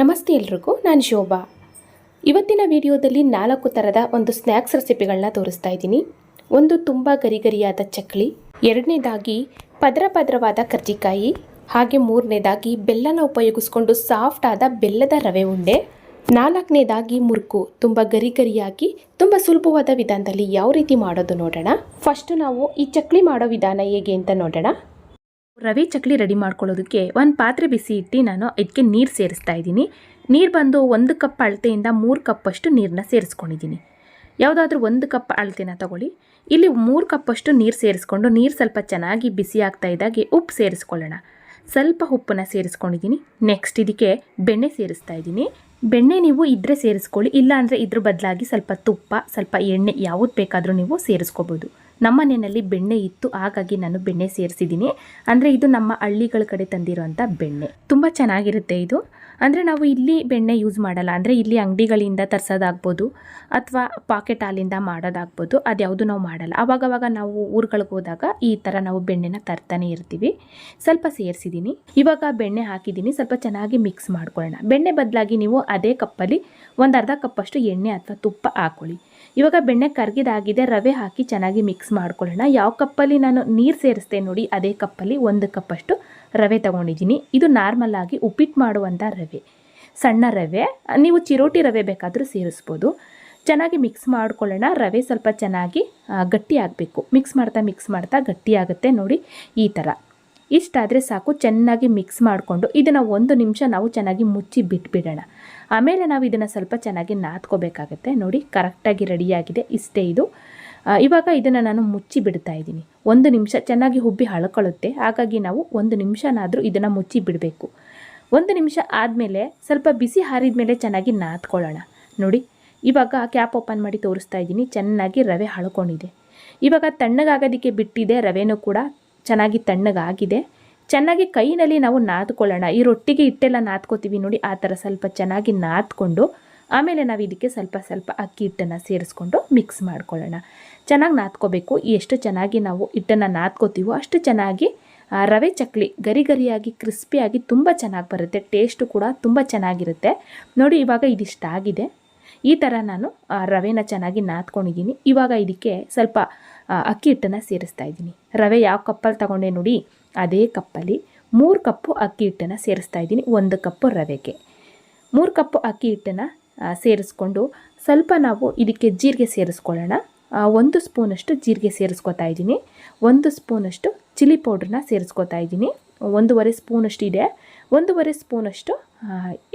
ನಮಸ್ತೆ ಎಲ್ರಿಗೂ, ನಾನು ಶೋಭಾ. ಇವತ್ತಿನ ವಿಡಿಯೋದಲ್ಲಿ ನಾಲ್ಕು ಥರದ ಒಂದು ಸ್ನ್ಯಾಕ್ಸ್ ರೆಸಿಪಿಗಳನ್ನ ತೋರಿಸ್ತಾ ಇದ್ದೀನಿ. ಒಂದು ತುಂಬ ಗರಿಗರಿಯಾದ ಚಕ್ಲಿ, ಎರಡನೇದಾಗಿ ಪದರ ಪದರವಾದ ಕರ್ಜಿಕಾಯಿ, ಹಾಗೆ ಮೂರನೇದಾಗಿ ಬೆಲ್ಲನ ಉಪಯೋಗಿಸ್ಕೊಂಡು ಸಾಫ್ಟ್ ಆದ ಬೆಲ್ಲದ ರವೆ ಉಂಡೆ, ನಾಲ್ಕನೇದಾಗಿ ಮುರುಕು, ತುಂಬ ಗರಿ ಗರಿಯಾಗಿ ತುಂಬ ಸುಲಭವಾದ ವಿಧಾನದಲ್ಲಿ ಯಾವ ರೀತಿ ಮಾಡೋದು ನೋಡೋಣ. ಫಸ್ಟು ನಾವು ಈ ಚಕ್ಲಿ ಮಾಡೋ ವಿಧಾನ ಹೇಗೆ ಅಂತ ನೋಡೋಣ. ರವೆ ಚಕ್ಲಿ ರೆಡಿ ಮಾಡ್ಕೊಳ್ಳೋದಕ್ಕೆ ಒಂದು ಪಾತ್ರೆ ಬಿಸಿ ಇಟ್ಟು ನಾನು ಇದಕ್ಕೆ ನೀರು ಸೇರಿಸ್ತಾ ಇದ್ದೀನಿ. ನೀರು ಬಂದು ಒಂದು ಕಪ್ ಅಳತೆಯಿಂದ ಮೂರು ಕಪ್ಪಷ್ಟು ನೀರನ್ನ ಸೇರಿಸ್ಕೊಂಡಿದ್ದೀನಿ. ಯಾವುದಾದ್ರೂ ಒಂದು ಕಪ್ ಅಳತೆನ ತಗೊಳ್ಳಿ. ಇಲ್ಲಿ ಮೂರು ಕಪ್ಪಷ್ಟು ನೀರು ಸೇರಿಸ್ಕೊಂಡು ನೀರು ಸ್ವಲ್ಪ ಚೆನ್ನಾಗಿ ಬಿಸಿ ಆಗ್ತಾ ಇದ್ದಾಗೆ ಉಪ್ಪು ಸೇರಿಸ್ಕೊಳ್ಳೋಣ. ಸ್ವಲ್ಪ ಉಪ್ಪನ್ನ ಸೇರಿಸ್ಕೊಂಡಿದ್ದೀನಿ. ನೆಕ್ಸ್ಟ್ ಇದಕ್ಕೆ ಬೆಣ್ಣೆ ಸೇರಿಸ್ತಾ ಇದ್ದೀನಿ. ಬೆಣ್ಣೆ ನೀವು ಇದ್ರೆ ಸೇರಿಸ್ಕೊಳ್ಳಿ, ಇಲ್ಲಾಂದರೆ ಇದ್ರ ಬದಲಾಗಿ ಸ್ವಲ್ಪ ತುಪ್ಪ, ಸ್ವಲ್ಪ ಎಣ್ಣೆ ಯಾವುದು ಬೇಕಾದರೂ ನೀವು ಸೇರಿಸ್ಕೋಬೋದು. ನಮ್ಮ ಮನೆಯಲ್ಲಿ ಬೆಣ್ಣೆ ಇತ್ತು, ಹಾಗಾಗಿ ನಾನು ಬೆಣ್ಣೆ ಸೇರಿಸಿದ್ದೀನಿ. ಅಂದರೆ ಇದು ನಮ್ಮ ಹಳ್ಳಿಗಳ ಕಡೆ ತಂದಿರುವಂಥ ಬೆಣ್ಣೆ. ತುಂಬ ಚೆನ್ನಾಗಿರುತ್ತೆ ಇದು. ಅಂದರೆ ನಾವು ಇಲ್ಲಿ ಬೆಣ್ಣೆ ಯೂಸ್ ಮಾಡಲ್ಲ. ಅಂದರೆ ಇಲ್ಲಿ ಅಂಗಡಿಗಳಿಂದ ತರಿಸೋದಾಗ್ಬೋದು, ಅಥವಾ ಪಾಕೆಟ್ ಹಾಲಿಂದ ಮಾಡೋದಾಗ್ಬೋದು, ಅದ್ಯಾವುದು ನಾವು ಮಾಡಲ್ಲ. ಆವಾಗವಾಗ ನಾವು ಊರುಗಳಿಗೆ ಹೋದಾಗ ಈ ಥರ ನಾವು ಬೆಣ್ಣೆನ ತರ್ತಾನೆ ಇರ್ತೀವಿ. ಸ್ವಲ್ಪ ಸೇರಿಸಿದ್ದೀನಿ. ಇವಾಗ ಬೆಣ್ಣೆ ಹಾಕಿದ್ದೀನಿ. ಸ್ವಲ್ಪ ಚೆನ್ನಾಗಿ ಮಿಕ್ಸ್ ಮಾಡ್ಕೊಳ್ಳೋಣ. ಬೆಣ್ಣೆ ಬದಲಾಗಿ ನೀವು ಅದೇ ಕಪ್ಪಲ್ಲಿ ಒಂದು ಅರ್ಧ ಕಪ್ಪಷ್ಟು ಎಣ್ಣೆ ಅಥವಾ ತುಪ್ಪ ಹಾಕ್ಕೊಳ್ಳಿ ಇವಾಗ ಬೆಣ್ಣೆ ಕರಗಿದಾಗಿದೆ, ರವೆ ಹಾಕಿ ಚೆನ್ನಾಗಿ ಮಿಕ್ಸ್ ಮಾಡ್ಕೊಳ್ಳೋಣ. ಯಾವ ಕಪ್ಪಲ್ಲಿ ನಾನು ನೀರು ಸೇರಿಸ್ತೆ ನೋಡಿ, ಅದೇ ಕಪ್ಪಲ್ಲಿ ಒಂದು ಕಪ್ಪಷ್ಟು ರವೆ ತಗೊಂಡಿದ್ದೀನಿ. ಇದು ನಾರ್ಮಲ್ ಆಗಿ ಉಪ್ಪಿಟ್ಟು ಮಾಡುವಂಥ ರವೆ. ಸಣ್ಣ ರವೆ, ನೀವು ಚಿರೋಟಿ ರವೆ ಬೇಕಾದರೂ ಸೇರಿಸ್ಬೋದು. ಚೆನ್ನಾಗಿ ಮಿಕ್ಸ್ ಮಾಡ್ಕೊಳ್ಳೋಣ, ರವೆ ಸ್ವಲ್ಪ ಚೆನ್ನಾಗಿ ಗಟ್ಟಿಯಾಗಬೇಕು ಮಿಕ್ಸ್ ಮಾಡ್ತಾ ಮಿಕ್ಸ್ ಮಾಡ್ತಾ ಗಟ್ಟಿ ಆಗುತ್ತೆ ನೋಡಿ ಈ ಥರ ಇಷ್ಟಾದರೆ ಸಾಕು, ಚೆನ್ನಾಗಿ ಮಿಕ್ಸ್ ಮಾಡಿಕೊಂಡು ಇದನ್ನು ಒಂದು ನಿಮಿಷ ನಾವು ಚೆನ್ನಾಗಿ ಮುಚ್ಚಿ ಬಿಟ್ಬಿಡೋಣ. ಆಮೇಲೆ ನಾವು ಇದನ್ನು ಸ್ವಲ್ಪ ಚೆನ್ನಾಗಿ ನಾದ್ಕೋಬೇಕಾಗತ್ತೆ. ನೋಡಿ, ಕರೆಕ್ಟಾಗಿ ರೆಡಿಯಾಗಿದೆ. ಇಷ್ಟೇ ಇದು. ಇವಾಗ ಇದನ್ನು ನಾನು ಮುಚ್ಚಿ ಬಿಡ್ತಾ ಇದ್ದೀನಿ. ಒಂದು ನಿಮಿಷ ಚೆನ್ನಾಗಿ ಹುಬ್ಬಿ ಹಳ್ಕೊಳ್ಳುತ್ತೆ. ಹಾಗಾಗಿ ನಾವು ಒಂದು ನಿಮಿಷನಾದರೂ ಇದನ್ನು ಮುಚ್ಚಿ ಬಿಡಬೇಕು. ಒಂದು ನಿಮಿಷ ಆದಮೇಲೆ ಸ್ವಲ್ಪ ಬಿಸಿ ಹಾರಿದ ಮೇಲೆ ಚೆನ್ನಾಗಿ ನಾದ್ಕೊಳ್ಳೋಣ. ನೋಡಿ, ಇವಾಗ ಕ್ಯಾಪ್ ಓಪನ್ ಮಾಡಿ ತೋರಿಸ್ತಾ ಇದ್ದೀನಿ. ಚೆನ್ನಾಗಿ ರವೆ ಹಳ್ಕೊಂಡಿದೆ. ಇವಾಗ ತಣ್ಣಗಾಗೋದಕ್ಕೆ ಬಿಟ್ಟಿದೆ ರವೆನೂ ಕೂಡ. ಚೆನ್ನಾಗಿ ತಣ್ಣಗಾಗಿದೆ. ಚೆನ್ನಾಗಿ ಕೈನಲ್ಲಿ ನಾವು ನಾದ್ಕೊಳ್ಳೋಣ. ಈ ರೊಟ್ಟಿಗೆ ಹಿಟ್ಟೆಲ್ಲ ನಾದ್ಕೋತೀವಿ ನೋಡಿ, ಆ ಥರ ಸ್ವಲ್ಪ ಚೆನ್ನಾಗಿ ನಾದ್ಕೊಂಡು, ಆಮೇಲೆ ನಾವು ಇದಕ್ಕೆ ಸ್ವಲ್ಪ ಸ್ವಲ್ಪ ಅಕ್ಕಿ ಹಿಟ್ಟನ್ನು ಸೇರಿಸ್ಕೊಂಡು ಮಿಕ್ಸ್ ಮಾಡ್ಕೊಳ್ಳೋಣ. ಚೆನ್ನಾಗಿ ನಾದ್ಕೋಬೇಕು. ಎಷ್ಟು ಚೆನ್ನಾಗಿ ನಾವು ಹಿಟ್ಟನ್ನು ನಾದ್ಕೋತೀವೋ ಅಷ್ಟು ಚೆನ್ನಾಗಿ ರವೆ ಚಕ್ಲಿ ಗರಿ ಗರಿಯಾಗಿ ಕ್ರಿಸ್ಪಿಯಾಗಿ ತುಂಬ ಚೆನ್ನಾಗಿ ಬರುತ್ತೆ. ಟೇಸ್ಟು ಕೂಡ ತುಂಬ ಚೆನ್ನಾಗಿರುತ್ತೆ. ನೋಡಿ, ಇವಾಗ ಇದಿಷ್ಟಾಗಿದೆ ಈ ಥರ ನಾನು ರವೆನ ಚೆನ್ನಾಗಿ ನಾದ್ಕೊಂಡಿದ್ದೀನಿ. ಇವಾಗ ಇದಕ್ಕೆ ಸ್ವಲ್ಪ ಅಕ್ಕಿ ಹಿಟ್ಟನ್ನು ಸೇರಿಸ್ತಾ ಇದ್ದೀನಿ. ರವೆ ಯಾವ ಕಪ್ಪಲ್ಲಿ ತಗೊಂಡೆ ನೋಡಿ ಅದೇ ಕಪ್ಪಲ್ಲಿ ಮೂರು ಕಪ್ಪು ಅಕ್ಕಿ ಹಿಟ್ಟನ್ನು ಸೇರಿಸ್ತಾ ಇದ್ದೀನಿ, ಒಂದು ಕಪ್ಪು ರವೆಗೆ. ಮೂರು ಕಪ್ಪು ಅಕ್ಕಿ ಹಿಟ್ಟನ್ನು ಸೇರಿಸ್ಕೊಂಡು ಸ್ವಲ್ಪ ನಾವು ಇದಕ್ಕೆ ಜೀರಿಗೆ ಸೇರಿಸ್ಕೊಳ್ಳೋಣ. ಒಂದು ಸ್ಪೂನಷ್ಟು ಜೀರಿಗೆ ಸೇರಿಸ್ಕೊತಾ ಇದ್ದೀನಿ. ಒಂದು ಸ್ಪೂನಷ್ಟು ಚಿಲ್ಲಿ ಪೌಡ್ರನ್ನ ಸೇರಿಸ್ಕೊತಾ ಇದ್ದೀನಿ. ಒಂದೂವರೆ ಸ್ಪೂನಷ್ಟು ಇದೆ. ಒಂದೂವರೆ ಸ್ಪೂನಷ್ಟು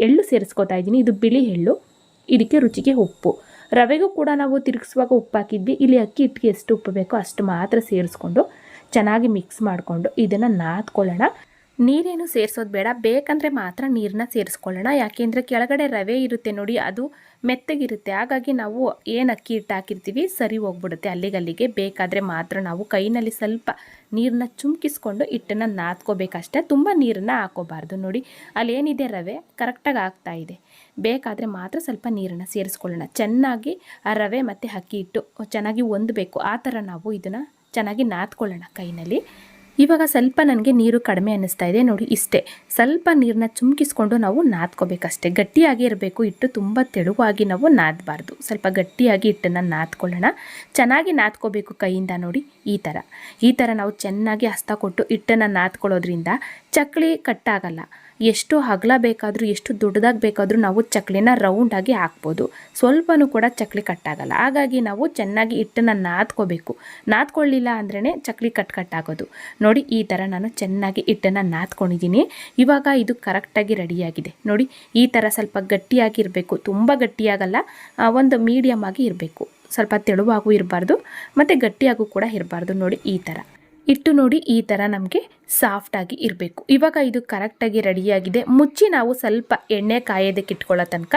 ಎಳ್ಳು ಸೇರಿಸ್ಕೊತಾ ಇದ್ದೀನಿ. ಇದು ಬಿಳಿ ಎಳ್ಳು, ಇದಕ್ಕೆ ರುಚಿಗೆ ಉಪ್ಪು. ರವೆಗೂ ಕೂಡ ನಾವು ತಿರುಗಿಸುವಾಗ ಉಪ್ಪು ಹಾಕಿದ್ವಿ. ಇಲ್ಲಿ ಅಕ್ಕಿ ಹಿಟ್ಟಿಗೆ ಎಷ್ಟು ಉಪ್ಪು ಬೇಕೋ ಅಷ್ಟು ಮಾತ್ರ ಸೇರಿಸ್ಕೊಂಡು ಚೆನ್ನಾಗಿ ಮಿಕ್ಸ್ ಮಾಡಿಕೊಂಡು ಇದನ್ನು ನಾದ್ಕೊಳ್ಳೋಣ. ನೀರೇನು ಸೇರಿಸೋದು ಬೇಡ, ಬೇಕಂದರೆ ಮಾತ್ರ ನೀರನ್ನ ಸೇರಿಸ್ಕೊಳ್ಳೋಣ. ಯಾಕೆಂದರೆ ಕೆಳಗಡೆ ರವೆ ಇರುತ್ತೆ ನೋಡಿ, ಅದು ಮೆತ್ತಗಿರುತ್ತೆ. ಹಾಗಾಗಿ ನಾವು ಏನು ಅಕ್ಕಿ ಹಿಟ್ಟು ಹಾಕಿರ್ತೀವಿ, ಸರಿ ಹೋಗ್ಬಿಡುತ್ತೆ. ಅಲ್ಲಿಗಲ್ಲಿಗೆ ಬೇಕಾದರೆ ಮಾತ್ರ ನಾವು ಕೈನಲ್ಲಿ ಸ್ವಲ್ಪ ನೀರನ್ನ ಚುಮ್ಕಿಸ್ಕೊಂಡು ಹಿಟ್ಟನ್ನು ನಾದ್ಕೋಬೇಕಷ್ಟೇ. ತುಂಬ ನೀರನ್ನು ಹಾಕೋಬಾರ್ದು ನೋಡಿ. ಅಲ್ಲಿ ಏನಿದೆ ರವೆ? ಕರೆಕ್ಟಾಗಿ ಆಗ್ತಾ ಇದೆ. ಬೇಕಾದರೆ ಮಾತ್ರ ಸ್ವಲ್ಪ ನೀರನ್ನು ಸೇರಿಸ್ಕೊಳ್ಳೋಣ. ಚೆನ್ನಾಗಿ ಆ ರವೆ ಮತ್ತು ಅಕ್ಕಿ ಹಿಟ್ಟು ಚೆನ್ನಾಗಿ ಹೊಂದಬೇಕು. ಆ ಥರ ನಾವು ಇದನ್ನು ಚೆನ್ನಾಗಿ ನಾದ್ಕೊಳ್ಳೋಣ ಕೈನಲ್ಲಿ. ಇವಾಗ ಸ್ವಲ್ಪ ನನಗೆ ನೀರು ಕಡಿಮೆ ಅನ್ನಿಸ್ತಾ ಇದೆ. ನೋಡಿ, ಇಷ್ಟೇ. ಸ್ವಲ್ಪ ನೀರನ್ನ ಚುಮ್ಕಿಸ್ಕೊಂಡು ನಾವು ನಾದ್ಕೋಬೇಕಷ್ಟೇ. ಗಟ್ಟಿಯಾಗಿ ಇರಬೇಕು. ಹಿಟ್ಟು ತುಂಬ ತೆಳುವಾಗಿ ನಾವು ನಾದಬಾರ್ದು. ಸ್ವಲ್ಪ ಗಟ್ಟಿಯಾಗಿ ಹಿಟ್ಟನ್ನು ನಾದ್ಕೊಳ್ಳೋಣ. ಚೆನ್ನಾಗಿ ನಾದ್ಕೋಬೇಕು ಕೈಯಿಂದ ನೋಡಿ. ಈ ಥರ. ಈ ಥರ ನಾವು ಚೆನ್ನಾಗಿ ಹಸ್ತ ಕೊಟ್ಟು ಹಿಟ್ಟನ್ನು ನಾದ್ಕೊಳ್ಳೋದ್ರಿಂದ ಚಕ್ಲಿ ಕಟ್ಟಾಗಲ್ಲ ಎಷ್ಟು ಅಗಲ ಬೇಕಾದರೂ, ಎಷ್ಟು ದೊಡ್ಡದಾಗಿ ಬೇಕಾದರೂ ನಾವು ಚಕ್ಲಿನ ರೌಂಡಾಗಿ ಹಾಕ್ಬೋದು. ಸ್ವಲ್ಪನೂ ಕೂಡ ಚಕ್ಲಿ ಕಟ್ಟಾಗಲ್ಲ. ಹಾಗಾಗಿ ನಾವು ಚೆನ್ನಾಗಿ ಹಿಟ್ಟನ್ನು ನಾದ್ಕೋಬೇಕು. ನಾದ್ಕೊಳ್ಳಿಲ್ಲ ಅಂದ್ರೇ ಚಕ್ಲಿ ಕಟ್ ಕಟ್ಟಾಗೋದು ನೋಡಿ, ಈ ಥರ ನಾನು ಚೆನ್ನಾಗಿ ಹಿಟ್ಟನ್ನು ನಾದ್ಕೊಂಡಿದ್ದೀನಿ. ಇವಾಗ ಇದು ಕರೆಕ್ಟಾಗಿ ರೆಡಿಯಾಗಿದೆ. ನೋಡಿ, ಈ ಥರ ಸ್ವಲ್ಪ ಗಟ್ಟಿಯಾಗಿರಬೇಕು ತುಂಬ ಗಟ್ಟಿಯಾಗಲ್ಲ ಒಂದು ಮೀಡಿಯಮ್ ಆಗಿ ಇರಬೇಕು. ಸ್ವಲ್ಪ ತೆಳುವಾಗೂ ಇರಬಾರ್ದು, ಮತ್ತು ಗಟ್ಟಿಯಾಗೂ ಕೂಡ ಇರಬಾರ್ದು. ನೋಡಿ, ಈ ಥರ. ಇಟ್ಟು ನೋಡಿ ಈ ಥರ ನಮಗೆ ಸಾಫ್ಟಾಗಿ ಇರಬೇಕು. ಇವಾಗ ಇದು ಕರೆಕ್ಟಾಗಿ ರೆಡಿಯಾಗಿದೆ ಮುಚ್ಚಿ ನಾವು ಸ್ವಲ್ಪ ಎಣ್ಣೆ ಕಾಯೋದಕ್ಕೆ ಇಟ್ಕೊಳ್ಳೋ ತನಕ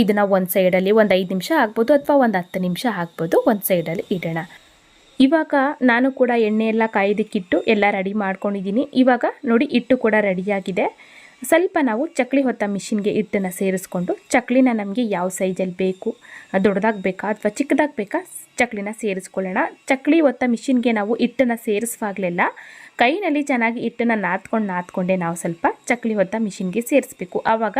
ಇದನ್ನು ಒಂದು ಸೈಡಲ್ಲಿ ಒಂದು ಐದು ನಿಮಿಷ ಆಗ್ಬೋದು ಅಥವಾ ಒಂದು ಹತ್ತು ನಿಮಿಷ ಆಗ್ಬೋದು ಒಂದು ಸೈಡಲ್ಲಿ ಇಡೋಣ. ಇವಾಗ ನಾನು ಕೂಡ ಎಣ್ಣೆ ಎಲ್ಲ ಕಾಯೋದಕ್ಕಿಟ್ಟು ಎಲ್ಲ ರೆಡಿ ಮಾಡ್ಕೊಂಡಿದ್ದೀನಿ. ಇವಾಗ ನೋಡಿ ಹಿಟ್ಟು ಕೂಡ ರೆಡಿಯಾಗಿದೆ ಸ್ವಲ್ಪ ನಾವು ಚಕ್ಲಿ ಹೊತ್ತ ಮಿಷಿನ್ಗೆ ಹಿಟ್ಟನ್ನು ಸೇರಿಸ್ಕೊಂಡು, ಚಕ್ಲಿನ ನಮಗೆ ಯಾವ ಸೈಜಲ್ಲಿ ಬೇಕು, ದೊಡ್ಡದಾಗಬೇಕಾ ಅಥವಾ ಚಿಕ್ಕದಾಗಿ ಬೇಕಾ ಚಕ್ಲಿನ ಸೇರಿಸ್ಕೊಳ್ಳೋಣ. ಚಕ್ಲಿ ಹೊತ್ತ ಮಿಷಿನ್ಗೆ ನಾವು ಹಿಟ್ಟನ್ನು ಸೇರಿಸುವಾಗಲೆಲ್ಲ ಕೈನಲ್ಲಿ ಚೆನ್ನಾಗಿ ಹಿಟ್ಟನ್ನು ನಾದ್ಕೊಂಡು ನಾದ್ಕೊಂಡೆ ನಾವು ಸ್ವಲ್ಪ ಚಕ್ಲಿ ಹೊತ್ತ ಮಿಷಿನ್ಗೆ ಸೇರಿಸ್ಬೇಕು. ಆವಾಗ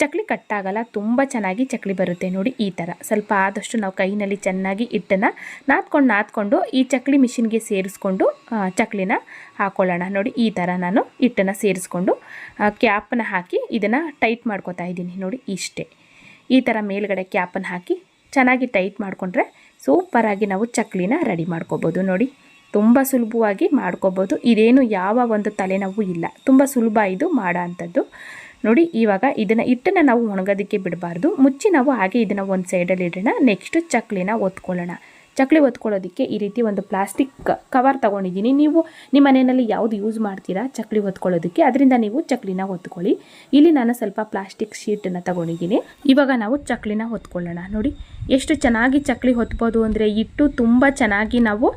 ಚಕ್ಲಿ ಕಟ್ಟಾಗಲ್ಲ ತುಂಬ ಚೆನ್ನಾಗಿ ಚಕ್ಲಿ ಬರುತ್ತೆ ನೋಡಿ ಈ ಥರ. ಸ್ವಲ್ಪ ಆದಷ್ಟು ನಾವು ಕೈನಲ್ಲಿ ಚೆನ್ನಾಗಿ ಹಿಟ್ಟನ್ನು ನಾದ್ಕೊಂಡು ನಾದ್ಕೊಂಡು ಈ ಚಕ್ಲಿ ಮಿಷಿನ್ಗೆ ಸೇರಿಸ್ಕೊಂಡು ಚಕ್ಲಿನ ಹಾಕೊಳ್ಳೋಣ. ನೋಡಿ ಈ ಥರ ನಾನು ಹಿಟ್ಟನ್ನು ಸೇರಿಸ್ಕೊಂಡು ಕ್ಯಾಪನ್ನು ಹಾಕಿ ಇದನ್ನು ಟೈಟ್ ಮಾಡ್ಕೊತಾ ಇದ್ದೀನಿ ನೋಡಿ ಇಷ್ಟೇ. ಈ ಥರ ಮೇಲ್ಗಡೆ ಕ್ಯಾಪನ್ನು ಹಾಕಿ ಚೆನ್ನಾಗಿ ಟೈಟ್ ಮಾಡಿಕೊಂಡ್ರೆ ಸೂಪರಾಗಿ ನಾವು ಚಕ್ಲಿನ ರೆಡಿ ಮಾಡ್ಕೋಬೋದು ನೋಡಿ. ತುಂಬ ಸುಲಭವಾಗಿ ಮಾಡ್ಕೋಬೋದು. ಇದೇನು ಯಾವ ಒಂದು ತಲೆನೋವು ಇಲ್ಲ. ತುಂಬ ಸುಲಭ ಇದು ಮಾಡೋ ಅಂಥದ್ದು ನೋಡಿ, ಇವಾಗ ಇದನ್ನು ಹಿಟ್ಟನ್ನು ನಾವು ಒಣಗೋದಕ್ಕೆ ಬಿಡಬಾರ್ದು. ಮುಚ್ಚಿ ನಾವು ಹಾಗೆ ಇದನ್ನು ಒಂದು ಸೈಡಲ್ಲಿ ಇಡೋಣ. ನೆಕ್ಸ್ಟ್ ಚಕ್ಲಿನ ಒತ್ಕೊಳ್ಳೋಣ. ಚಕ್ಲಿ ಒತ್ಕೊಳ್ಳೋದಕ್ಕೆ ಈ ರೀತಿ ಒಂದು ಪ್ಲಾಸ್ಟಿಕ್ ಕವರ್ ತೊಗೊಂಡಿದ್ದೀನಿ. ನೀವು ನಿಮ್ಮ ಮನೆಯಲ್ಲಿ ಯಾವುದು ಯೂಸ್ ಮಾಡ್ತೀರಾ ಚಕ್ಲಿ ಒತ್ಕೊಳ್ಳೋದಕ್ಕೆ, ಅದರಿಂದ ನೀವು ಚಕ್ಲಿನ ಒತ್ಕೊಳ್ಳಿ. ಇಲ್ಲಿ ನಾನು ಸ್ವಲ್ಪ ಪ್ಲಾಸ್ಟಿಕ್ ಶೀಟನ್ನು ತಗೊಂಡಿದ್ದೀನಿ. ಇವಾಗ ನಾವು ಚಕ್ಲಿನ ಒತ್ಕೊಳ್ಳೋಣ. ನೋಡಿ ಎಷ್ಟು ಚೆನ್ನಾಗಿ ಚಕ್ಲಿ ಹೊತ್ಬೋದು ಅಂದರೆ ಹಿಟ್ಟು ತುಂಬ ಚೆನ್ನಾಗಿ ನಾವು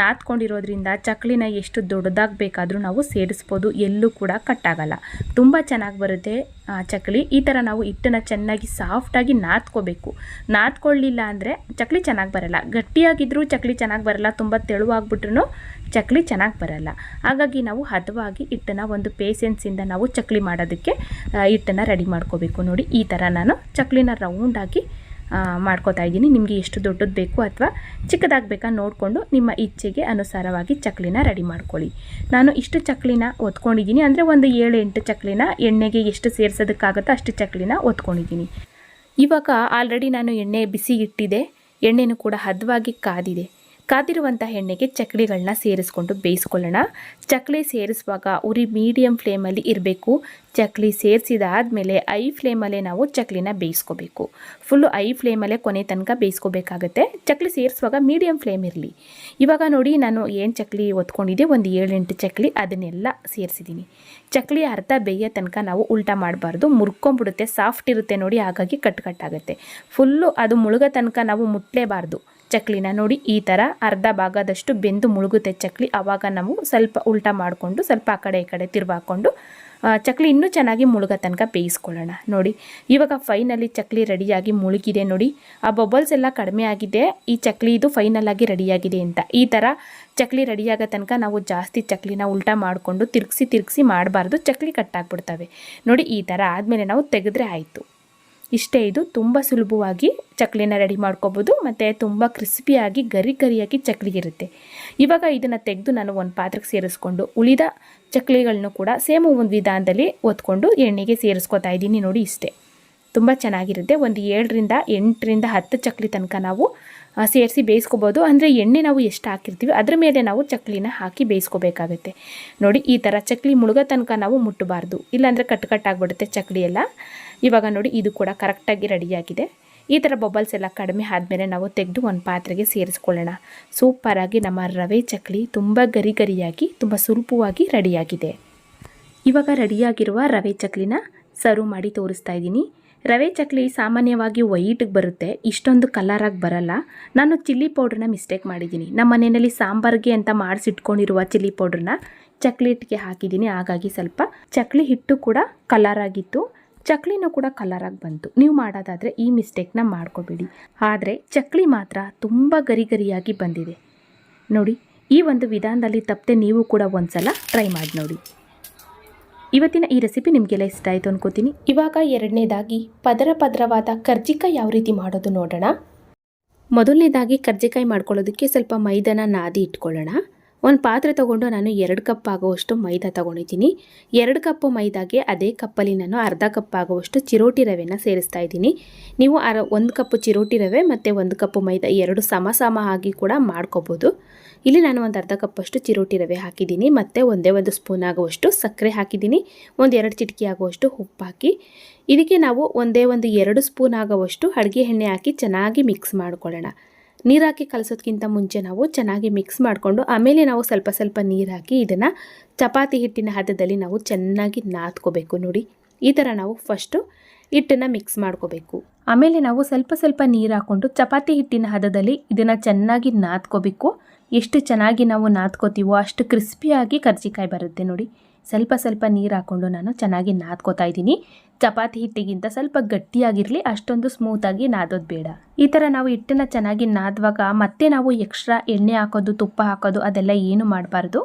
ನಾದ್ಕೊಂಡಿರೋದ್ರಿಂದ ಚಕ್ಲಿನ ಎಷ್ಟು ದೊಡ್ಡದಾಗಿ ಬೇಕಾದರೂ ನಾವು ಸೇರಿಸ್ಬೋದು ಎಲ್ಲೂ ಕೂಡ ಕಟ್ಟಾಗಲ್ಲ. ತುಂಬ ಚೆನ್ನಾಗಿ ಬರುತ್ತೆ ಆ, ಚಕ್ಲಿ. ಈ ಥರ ನಾವು ಹಿಟ್ಟನ್ನು ಚೆನ್ನಾಗಿ ಸಾಫ್ಟಾಗಿ ನಾದ್ಕೋಬೇಕು. ನಾದ್ಕೊಳ್ಳಿಲ್ಲ ಅಂದರೆ ಚಕ್ಲಿ ಚೆನ್ನಾಗಿ ಬರಲ್ಲ. ಗಟ್ಟಿಯಾಗಿದ್ದರೂ ಚಕ್ಲಿ ಚೆನ್ನಾಗಿ ಬರಲ್ಲ ತುಂಬ ತೆಳುವಾಗ್ಬಿಟ್ರೂ ಚಕ್ಲಿ ಚೆನ್ನಾಗಿ ಬರಲ್ಲ. ಹಾಗಾಗಿ ನಾವು ಹದವಾಗಿ ಹಿಟ್ಟನ್ನು ಒಂದು ಪೇಸೆನ್ಸಿಂದ ನಾವು ಚಕ್ಕಲಿ ಮಾಡೋದಕ್ಕೆ ಹಿಟ್ಟನ್ನು ರೆಡಿ ಮಾಡ್ಕೋಬೇಕು. ನೋಡಿ ಈ ಥರ ನಾನು ಚಕ್ಲಿನ ರೌಂಡಾಗಿ ಮಾಡ್ಕೋತಾ ಇದ್ದೀನಿ. ನಿಮಗೆ ಎಷ್ಟು ದೊಡ್ಡದು ಬೇಕು ಅಥವಾ ಚಿಕ್ಕದಾಗಿ ಬೇಕಾ ನೋಡಿಕೊಂಡು ನಿಮ್ಮ ಇಚ್ಛೆಗೆ ಅನುಸಾರವಾಗಿ ಚಕ್ಲಿನ ರೆಡಿ ಮಾಡ್ಕೊಳ್ಳಿ. ನಾನು ಇಷ್ಟು ಚಕ್ಲಿನ ಒತ್ಕೊಂಡಿದ್ದೀನಿ. ಅಂದರೆ ಒಂದು ಏಳು ಎಂಟು ಚಕ್ಲಿನ ಎಣ್ಣೆಗೆ ಎಷ್ಟು ಸೇರಿಸೋದಕ್ಕಾಗುತ್ತೋ ಅಷ್ಟು ಚಕ್ಲಿನ ಒತ್ಕೊಂಡಿದ್ದೀನಿ. ಇವಾಗ ಆಲ್ರೆಡಿ ನಾನು ಎಣ್ಣೆ ಬಿಸಿ ಇಟ್ಟಿದೆ. ಎಣ್ಣೆನೂ ಕೂಡ ಹದವಾಗಿ ಕಾದಿದೆ. ಕಾದಿರುವಂಥ ಎಣ್ಣೆಗೆ ಚಕ್ಲಿಗಳನ್ನ ಸೇರಿಸ್ಕೊಂಡು ಬೇಯಿಸ್ಕೊಳ್ಳೋಣ. ಚಕ್ಲಿ ಸೇರಿಸುವಾಗ ಉರಿ ಮೀಡಿಯಂ ಫ್ಲೇಮಲ್ಲಿ ಇರಬೇಕು. ಚಕ್ಲಿ ಸೇರಿಸಿದಾದಮೇಲೆ ಐ ಫ್ಲೇಮಲ್ಲೇ ನಾವು ಚಕ್ಕಲಿನ ಬೇಯಿಸ್ಕೋಬೇಕು. ಫುಲ್ಲು ಐ ಫ್ಲೇಮಲ್ಲೇ ಕೊನೆ ತನಕ ಬೇಯಿಸ್ಕೋಬೇಕಾಗತ್ತೆ. ಚಕ್ಲಿ ಸೇರಿಸುವಾಗ ಮೀಡಿಯಂ ಫ್ಲೇಮ್ ಇರಲಿ. ಇವಾಗ ನೋಡಿ ನಾನು ಏನು ಚಕ್ಲಿ ಒತ್ಕೊಂಡಿದ್ದೆ? ಒಂದು ಏಳೆಂಟು ಚಕ್ಕಲಿ ಅದನ್ನೆಲ್ಲ ಸೇರಿಸಿದ್ದೀನಿ ಚಕ್ಕಲಿ ಅರ್ಧ ಬೇಯೋ ತನಕ ನಾವು ಉಲ್ಟಾ ಮಾಡಬಾರ್ದು. ಮುರ್ಕೊಂಬಿಡುತ್ತೆ ಸಾಫ್ಟ್ ಇರುತ್ತೆ ನೋಡಿ, ಹಾಗಾಗಿ ಕಟ್ ಕಟ್ಟಾಗುತ್ತೆ ಫುಲ್ಲು ಅದು ಮುಳುಗೋ ತನಕ ನಾವು ಮುಟ್ಲೇಬಾರ್ದು. ಚಕ್ಲಿನ ನೋಡಿ ಈ ಥರ ಅರ್ಧ ಭಾಗದಷ್ಟು ಬೆಂದು ಮುಳುಗುತ್ತೆ ಚಕ್ಲಿ. ಆವಾಗ ನಾವು ಸ್ವಲ್ಪ ಉಲ್ಟಾ ಮಾಡಿಕೊಂಡು, ಸ್ವಲ್ಪ ಆ ಕಡೆ ಈ ಕಡೆ ತಿರುವಾಕೊಂಡು ಚಕ್ಲಿ ಇನ್ನೂ ಚೆನ್ನಾಗಿ ಮುಳುಗೋ ತನಕ ಬೇಯಿಸ್ಕೊಳ್ಳೋಣ. ನೋಡಿ, ಇವಾಗ ಫೈನಲಿ ಚಕ್ಲಿ ರೆಡಿಯಾಗಿ ಮುಳುಗಿದೆ ನೋಡಿ. ಆ ಬಬಲ್ಸ್ ಎಲ್ಲ ಕಡಿಮೆ ಆಗಿದೆ. ಈ ಚಕ್ಲಿ ಇದು ಫೈನಲ್ ರೆಡಿಯಾಗಿದೆ ಅಂತ. ಈ ಥರ ಚಕ್ಲಿ ರೆಡಿಯಾಗೋ ತನಕ ನಾವು ಜಾಸ್ತಿ ಚಕ್ಲಿನ ಉಲ್ಟಾ ಮಾಡಿಕೊಂಡು ತಿರುಗಿಸಿ ತಿರುಗಿಸಿ ಮಾಡಬಾರ್ದು. ಚಕ್ಲಿ ಕಟ್ಟಾಗ್ಬಿಡ್ತವೆ ನೋಡಿ, ಈ ಥರ ಆದಮೇಲೆ ನಾವು ತೆಗೆದ್ರೆ ಆಯಿತು. ಇಷ್ಟೇ ಇದು ತುಂಬ ಸುಲಭವಾಗಿ ಚಕ್ಲಿನ ರೆಡಿ ಮಾಡ್ಕೋಬೋದು, ಮತ್ತು ತುಂಬ ಕ್ರಿಸ್ಪಿಯಾಗಿ, ಗರಿ ಗರಿಯಾಗಿ ಚಕ್ಲಿ ಇರುತ್ತೆ. ಇವಾಗ ಇದನ್ನು ತೆಗೆದು ನಾನು ಒಂದು ಪಾತ್ರಕ್ಕೆ ಸೇರಿಸ್ಕೊಂಡು, ಉಳಿದ ಚಕ್ಲಿಗಳನ್ನೂ ಕೂಡ ಸೇಮ್ ಒಂದು ವಿಧಾನದಲ್ಲಿ ಒತ್ಕೊಂಡು ಎಣ್ಣೆಗೆ ಸೇರಿಸ್ಕೊತಾ ಇದ್ದೀನಿ ನೋಡಿ ಇಷ್ಟೇ. ತುಂಬ ಚೆನ್ನಾಗಿರುತ್ತೆ. ಒಂದು ಏಳರಿಂದ ಎಂಟರಿಂದ ಹತ್ತು ಚಕ್ಲಿ ತನಕ ನಾವು ಸೇರಿಸಿ ಬೇಯಿಸ್ಕೋಬೋದು. ಅಂದರೆ ಎಣ್ಣೆ ನಾವು ಎಷ್ಟು ಹಾಕಿರ್ತೀವಿ, ಅದ್ರ ಮೇಲೆ ನಾವು ಚಕ್ಲಿನ ಹಾಕಿ ಬೇಯಿಸ್ಕೋಬೇಕಾಗುತ್ತೆ. ನೋಡಿ, ಈ ಥರ ಚಕ್ಲಿ ಮುಳುಗೋ ತನಕ ನಾವು ಮುಟ್ಟಬಾರ್ದು. ಇಲ್ಲಾಂದರೆ ಕಟ್ ಚಕ್ಲಿ ಎಲ್ಲ ಇವಾಗ ನೋಡಿ ಇದು ಕೂಡ ಕರೆಕ್ಟಾಗಿ ರೆಡಿಯಾಗಿದೆ. ಈ ಥರ ಬಬಲ್ಸ್ ಎಲ್ಲ ಕಡಿಮೆ ಆದಮೇಲೆ ನಾವು ತೆಗೆದು ಒಂದು ಪಾತ್ರೆಗೆ ಸೇರಿಸ್ಕೊಳ್ಳೋಣ. ಸೂಪರಾಗಿ ನಮ್ಮ ರವೆ ಚಕ್ಲಿ ತುಂಬ ಗರಿ ಗರಿಯಾಗಿ ತುಂಬ ಸುಲಭವಾಗಿ ರೆಡಿಯಾಗಿದೆ. ಇವಾಗ ರೆಡಿಯಾಗಿರುವ ರವೆ ಚಕ್ಲಿನ ಸರ್ವ್ ಮಾಡಿ ತೋರಿಸ್ತಾ ಇದ್ದೀನಿ. ರವೆ ಚಕ್ಲಿ ಸಾಮಾನ್ಯವಾಗಿ ವೈಟಿಗೆ ಬರುತ್ತೆ, ಇಷ್ಟೊಂದು ಕಲರಾಗಿ ಬರಲ್ಲ. ನಾನು ಚಿಲ್ಲಿ ಪೌಡ್ರನ್ನ ಮಿಸ್ಟೇಕ್ ಮಾಡಿದ್ದೀನಿ. ನಮ್ಮ ಮನೆಯಲ್ಲಿ ಸಾಂಬಾರ್ಗೆ ಅಂತ ಮಾಡಿಸಿಟ್ಕೊಂಡಿರುವ ಚಿಲ್ಲಿ ಪೌಡ್ರನ್ನ ಚಕ್ಲಿ ಹಿಟ್ಟಿಗೆ ಹಾಕಿದ್ದೀನಿ. ಹಾಗಾಗಿ ಸ್ವಲ್ಪ ಚಕ್ಲಿ ಹಿಟ್ಟು ಕೂಡ ಕಲರ್ ಆಗಿತ್ತು. ಚಕ್ಲಿನೂ ಕೂಡ ಕಲರಾಗಿ ಬಂತು. ನೀವು ಮಾಡೋದಾದರೆ ಈ ಮಿಸ್ಟೇಕ್ನ ಮಾಡ್ಕೋಬೇಡಿ. ಆದರೆ ಚಕ್ಲಿ ಮಾತ್ರ ತುಂಬ ಗರಿ ಗರಿಯಾಗಿ ಬಂದಿದೆ. ನೋಡಿ, ಈ ಒಂದು ವಿಧಾನದಲ್ಲಿ ತಪ್ಪದೆ, ನೀವು ಕೂಡ ಒಂದ್ಸಲ ಟ್ರೈ ಮಾಡಿ ನೋಡಿ. ಇವತ್ತಿನ ಈ ರೆಸಿಪಿ ನಿಮಗೆಲ್ಲ ಇಷ್ಟ ಆಯಿತು ಅನ್ಕೋತೀನಿ. ಇವಾಗ ಎರಡನೇದಾಗಿ ಪದರ ಪದರವಾದ ಕರ್ಜಿಕಾಯಿ ಯಾವ ರೀತಿ ಮಾಡೋದು ನೋಡೋಣ. ಮೊದಲನೇದಾಗಿ ಕರ್ಜಿಕಾಯಿ ಮಾಡ್ಕೊಳ್ಳೋದಕ್ಕೆ ಸ್ವಲ್ಪ ಮೈದಾನ ನಾದಿ ಇಟ್ಕೊಳ್ಳೋಣ. ಒಂದು ಪಾತ್ರೆ ತೊಗೊಂಡು ನಾನು ಎರಡು ಕಪ್ ಆಗುವಷ್ಟು ಮೈದಾ ತೊಗೊಂಡಿದ್ದೀನಿ. ಎರಡು ಕಪ್ ಮೈದಾಗೆ ಅದೇ ಕಪ್ಪಲ್ಲಿ ನಾನು ಅರ್ಧ ಕಪ್ ಆಗುವಷ್ಟು ಚಿರೋಟಿ ರವೆನ ಸೇರಿಸ್ತಾ ಇದ್ದೀನಿ. ನೀವು ಅರ ಒಂದು ಕಪ್ ಚಿರೋಟಿ ರವೆ ಮತ್ತು ಒಂದು ಕಪ್ ಮೈದಾ ಎರಡು ಸಮ ಸಮ ಆಗಿ ಕೂಡ ಮಾಡ್ಕೋಬೋದು. ಇಲ್ಲಿ ನಾನು ಒಂದು ಅರ್ಧ ಕಪ್ಪಷ್ಟು ಚಿರೋಟಿ ರವೆ ಹಾಕಿದ್ದೀನಿ. ಮತ್ತು ಒಂದೇ ಒಂದು ಸ್ಪೂನ್ ಆಗುವಷ್ಟು ಸಕ್ಕರೆ ಹಾಕಿದ್ದೀನಿ. ಒಂದು ಎರಡು ಚಿಟಕಿ ಆಗುವಷ್ಟು ಉಪ್ಪು ಹಾಕಿ. ಇದಕ್ಕೆ ನಾವು ಒಂದೇ ಒಂದು ಎರಡು ಸ್ಪೂನ್ ಆಗುವಷ್ಟು ಅಡುಗೆ ಎಣ್ಣೆ ಹಾಕಿ ಚೆನ್ನಾಗಿ ಮಿಕ್ಸ್ ಮಾಡ್ಕೊಳ್ಳೋಣ. ನೀರು ಹಾಕಿ ಮುಂಚೆ ನಾವು ಚೆನ್ನಾಗಿ ಮಿಕ್ಸ್ ಮಾಡಿಕೊಂಡು ಆಮೇಲೆ ನಾವು ಸ್ವಲ್ಪ ಸ್ವಲ್ಪ ನೀರು ಹಾಕಿ ಇದನ್ನು ಚಪಾತಿ ಹಿಟ್ಟಿನ ಹದದಲ್ಲಿ ನಾವು ಚೆನ್ನಾಗಿ ನಾದ್ಕೋಬೇಕು ನೋಡಿ. ಈ ಥರ ನಾವು ಫಸ್ಟು ಹಿಟ್ಟನ್ನು ಮಿಕ್ಸ್ ಮಾಡ್ಕೋಬೇಕು. ಆಮೇಲೆ ನಾವು ಸ್ವಲ್ಪ ಸ್ವಲ್ಪ ನೀರು ಹಾಕ್ಕೊಂಡು ಚಪಾತಿ ಹಿಟ್ಟಿನ ಹದದಲ್ಲಿ ಇದನ್ನು ಚೆನ್ನಾಗಿ ನಾದ್ಕೋಬೇಕು. ಎಷ್ಟು ಚೆನ್ನಾಗಿ ನಾವು ನಾದ್ಕೋತೀವೋ ಅಷ್ಟು ಕ್ರಿಸ್ಪಿಯಾಗಿ ಕರ್ಜಿಕಾಯಿ ಬರುತ್ತೆ ನೋಡಿ. ಸ್ವಲ್ಪ ಸ್ವಲ್ಪ ನೀರು ಹಾಕ್ಕೊಂಡು ನಾನು ಚೆನ್ನಾಗಿ ನಾದ್ಕೋತಾ ಇದ್ದೀನಿ. ಚಪಾತಿ ಹಿಟ್ಟಿಗಿಂತ ಸ್ವಲ್ಪ ಗಟ್ಟಿಯಾಗಿರಲಿ, ಅಷ್ಟೊಂದು ಸ್ಮೂತಾಗಿ ನಾದೋದು ಬೇಡ. ಈ ಥರ ನಾವು ಹಿಟ್ಟನ್ನು ಚೆನ್ನಾಗಿ ನಾದುವಾಗ ಮತ್ತೆ ನಾವು ಎಕ್ಸ್ಟ್ರಾ ಎಣ್ಣೆ ಹಾಕೋದು, ತುಪ್ಪ ಹಾಕೋದು, ಅದೆಲ್ಲ ಏನು ಮಾಡಬಾರ್ದು.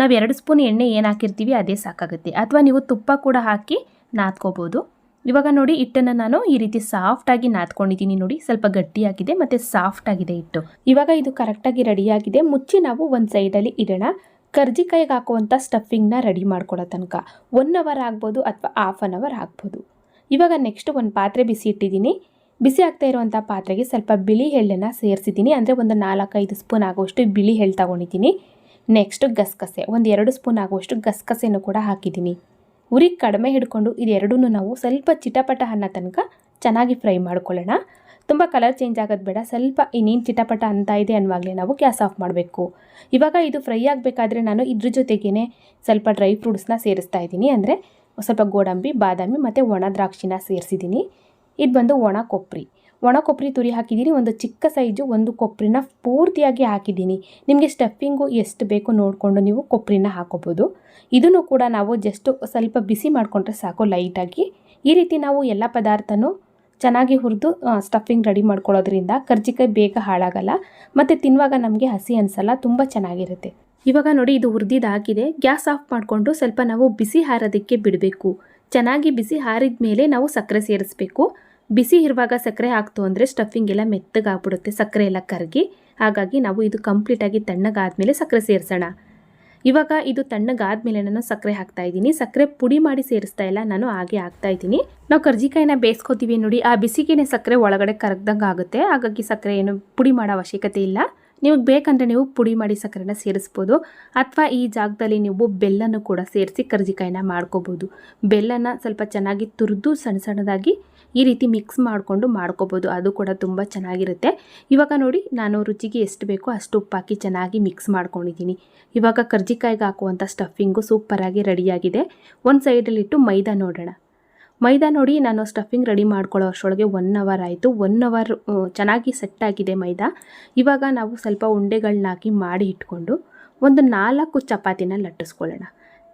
ನಾವು ಎರಡು ಸ್ಪೂನ್ ಎಣ್ಣೆ ಏನು ಹಾಕಿರ್ತೀವಿ ಅದೇ ಸಾಕಾಗುತ್ತೆ. ಅಥವಾ ನೀವು ತುಪ್ಪ ಕೂಡ ಹಾಕಿ ನಾದ್ಕೋಬೋದು. ಇವಾಗ ನೋಡಿ ಹಿಟ್ಟನ್ನು ನಾನು ಈ ರೀತಿ ಸಾಫ್ಟಾಗಿ ನಾದ್ಕೊಂಡಿದ್ದೀನಿ ನೋಡಿ. ಸ್ವಲ್ಪ ಗಟ್ಟಿಯಾಗಿದೆ ಮತ್ತು ಸಾಫ್ಟಾಗಿದೆ ಹಿಟ್ಟು. ಇವಾಗ ಇದು ಕರೆಕ್ಟಾಗಿ ರೆಡಿಯಾಗಿದೆ ಮುಚ್ಚಿ ನಾವು ಒಂದು ಸೈಡಲ್ಲಿ ಇಡೋಣ. ಕರ್ಜಿಕಾಯಿಗೆ ಹಾಕುವಂಥ ಸ್ಟಫಿಂಗ್ನ ರೆಡಿ ಮಾಡ್ಕೊಳ್ಳೋ ತನಕ ಒನ್ ಅವರ್ ಆಗ್ಬೋದು ಅಥವಾ ಹಾಫ್ ಆನ್ ಅವರ್ ಆಗ್ಬೋದು. ಇವಾಗ ನೆಕ್ಸ್ಟ್ ಒಂದು ಪಾತ್ರೆ ಬಿಸಿ ಇಟ್ಟಿದ್ದೀನಿ. ಬಿಸಿ ಆಗ್ತಾ ಇರುವಂಥ ಪಾತ್ರೆಗೆ ಸ್ವಲ್ಪ ಬಿಳಿ ಎಳ್ಳನ್ನು ಸೇರಿಸಿದ್ದೀನಿ. ಅಂದರೆ ಒಂದು ನಾಲ್ಕೈದು ಸ್ಪೂನ್ ಆಗುವಷ್ಟು ಬಿಳಿ ಎಳ್ಳು ತಗೊಂಡಿದ್ದೀನಿ. ನೆಕ್ಸ್ಟ್ ಗಸಗಸೆ, ಒಂದು ಎರಡು ಸ್ಪೂನ್ ಆಗುವಷ್ಟು ಗಸಗಸೆನೂ ಕೂಡ ಹಾಕಿದ್ದೀನಿ. ಉರಿ ಕಡಿಮೆ ಹಿಡ್ಕೊಂಡು ಇದೆರಡೂ ನಾವು ಸ್ವಲ್ಪ ಚಿಟಪಟ ಅನ್ನೋ ತನಕ ಚೆನ್ನಾಗಿ ಫ್ರೈ ಮಾಡ್ಕೊಳ್ಳೋಣ. ತುಂಬ ಕಲರ್ ಚೇಂಜ್ ಆಗೋದು ಬೇಡ. ಸ್ವಲ್ಪ ಇನ್ನೇನು ಚಿಟಪಟ ಅಂತ ಇದೆ ಅನ್ನುವಾಗಲೇ ನಾವು ಗ್ಯಾಸ್ ಆಫ್ ಮಾಡಬೇಕು. ಇವಾಗ ಇದು ಫ್ರೈ ಆಗಬೇಕಾದ್ರೆ ನಾನು ಇದ್ರ ಜೊತೆಗೇ ಸ್ವಲ್ಪ ಡ್ರೈ ಫ್ರೂಟ್ಸ್ನ ಸೇರಿಸ್ತಾ ಇದ್ದೀನಿ. ಅಂದರೆ ಸ್ವಲ್ಪ ಗೋಡಂಬಿ, ಬಾದಾಮಿ ಮತ್ತು ಒಣ ದ್ರಾಕ್ಷಿನ ಸೇರಿಸಿದ್ದೀನಿ. ಇದು ಬಂದು ಒಣ ಕೊಬ್ಬರಿ ಒಣ ಕೊಬ್ಬರಿ ತುರಿ ಹಾಕಿದ್ದೀನಿ. ಒಂದು ಚಿಕ್ಕ ಸೈಜು ಒಂದು ಕೊಬ್ಬರಿನ ಪೂರ್ತಿಯಾಗಿ ಹಾಕಿದ್ದೀನಿ. ನಿಮಗೆ ಸ್ಟಫಿಂಗು ಎಷ್ಟು ಬೇಕು ನೋಡಿಕೊಂಡು ನೀವು ಕೊಬ್ಬರಿನ ಹಾಕೋಬೋದು. ಇದನ್ನು ಕೂಡ ನಾವು ಜಸ್ಟ್ ಸ್ವಲ್ಪ ಬಿಸಿ ಮಾಡಿಕೊಂಡ್ರೆ ಸಾಕು ಲೈಟಾಗಿ ಈ ರೀತಿ ನಾವು ಎಲ್ಲ ಪದಾರ್ಥನೂ ಚೆನ್ನಾಗಿ ಹುರಿದು ಸ್ಟಫಿಂಗ್ ರೆಡಿ ಮಾಡ್ಕೊಳ್ಳೋದ್ರಿಂದ ಕರ್ಜಿಕಾಯಿ ಬೇಗ ಹಾಳಾಗಲ್ಲ ಮತ್ತು ತಿನ್ನುವಾಗ ನಮಗೆ ಹಸಿ ಅನಿಸಲ್ಲ, ತುಂಬ ಚೆನ್ನಾಗಿರುತ್ತೆ. ಇವಾಗ ನೋಡಿ ಇದು ಹುರಿದಿದ್ದಾಗಿದೆ ಗ್ಯಾಸ್ ಆಫ್ ಮಾಡಿಕೊಂಡು ಸ್ವಲ್ಪ ನಾವು ಬಿಸಿ ಹಾರೋದಕ್ಕೆ ಬಿಡಬೇಕು. ಚೆನ್ನಾಗಿ ಬಿಸಿ ಹಾರಿದ ಮೇಲೆ ನಾವು ಸಕ್ಕರೆ ಸೇರಿಸ್ಬೇಕು. ಬಿಸಿ ಇರುವಾಗ ಸಕ್ಕರೆ ಹಾಕ್ತು ಅಂದರೆ ಸ್ಟಫಿಂಗ್ ಎಲ್ಲ ಮೆತ್ತಗಾಗ್ಬಿಡುತ್ತೆ, ಸಕ್ಕರೆ ಎಲ್ಲ ಕರಗಿ. ಹಾಗಾಗಿ ನಾವು ಇದು ಕಂಪ್ಲೀಟಾಗಿ ತಣ್ಣಗಾದ್ಮೇಲೆ ಸಕ್ಕರೆ ಸೇರಿಸೋಣ. ಇವಾಗ ಇದು ತಣ್ಣಗಾದ್ಮೇಲೆ ನಾನು ಸಕ್ಕರೆ ಹಾಕ್ತಾ ಇದ್ದೀನಿ. ಸಕ್ಕರೆ ಪುಡಿ ಮಾಡಿ ಸೇರಿಸ್ತಾ ಇಲ್ಲ, ನಾನು ಹಾಗೆ ಹಾಕ್ತಾ ಇದ್ದೀನಿ. ನಾವು ಕರ್ಜಿಕಾಯಿನ ಬೇಯಿಸ್ಕೋತೀವಿ ನೋಡಿ, ಆ ಬಿಸಿಗೆನೆ ಸಕ್ಕರೆ ಒಳಗಡೆ ಕರಗ್ದಂಗೆ ಆಗುತ್ತೆ. ಹಾಗಾಗಿ ಸಕ್ಕರೆ ಏನು ಪುಡಿ ಮಾಡೋ ಅವಶ್ಯಕತೆ ಇಲ್ಲ. ನಿಮಗೆ ಬೇಕಂದರೆ ನೀವು ಪುಡಿ ಮಾಡಿ ಸಕ್ಕರೆನ ಸೇರಿಸ್ಬೋದು. ಅಥವಾ ಈ ಜಾಗದಲ್ಲಿ ನೀವು ಬೆಲ್ಲನೂ ಕೂಡ ಸೇರಿಸಿ ಕರ್ಜಿಕಾಯಿನ ಮಾಡ್ಕೋಬೋದು. ಬೆಲ್ಲನ ಸ್ವಲ್ಪ ಚೆನ್ನಾಗಿ ತುರಿದು ಸಣ್ಣ ಸಣ್ಣದಾಗಿ ಈ ರೀತಿ ಮಿಕ್ಸ್ ಮಾಡಿಕೊಂಡು ಮಾಡ್ಕೋಬೋದು. ಅದು ಕೂಡ ತುಂಬ ಚೆನ್ನಾಗಿರುತ್ತೆ. ಇವಾಗ ನೋಡಿ, ನಾನು ರುಚಿಗೆ ಎಷ್ಟು ಬೇಕೋ ಅಷ್ಟು ಉಪ್ಪು ಹಾಕಿ ಚೆನ್ನಾಗಿ ಮಿಕ್ಸ್ ಮಾಡ್ಕೊಂಡಿದ್ದೀನಿ. ಇವಾಗ ಕರ್ಜಿಕಾಯಿಗೆ ಹಾಕುವಂಥ ಸ್ಟಫಿಂಗು ಸೂಪರಾಗಿ ರೆಡಿಯಾಗಿದೆ ಒಂದು ಸೈಡಲ್ಲಿಟ್ಟು ಮೈದಾ ನೋಡೋಣ. ಮೈದಾ ನೋಡಿ, ನಾನು ಸ್ಟಫಿಂಗ್ ರೆಡಿ ಮಾಡ್ಕೊಳ್ಳೋ ಅಷ್ಟರೊಳಗೆ ಒನ್ ಅವರ್ ಆಯಿತು. ಒನ್ ಅವರ್ ಚೆನ್ನಾಗಿ ಸೆಟ್ ಆಗಿದೆ ಮೈದಾ. ಇವಾಗ ನಾವು ಸ್ವಲ್ಪ ಉಂಡೆಗಳನ್ನ ಹಾಕಿ ಮಾಡಿ ಇಟ್ಕೊಂಡು ಒಂದು ನಾಲ್ಕು ಚಪಾತಿನ ಲಟ್ಟಿಸ್ಕೊಳ್ಳೋಣ.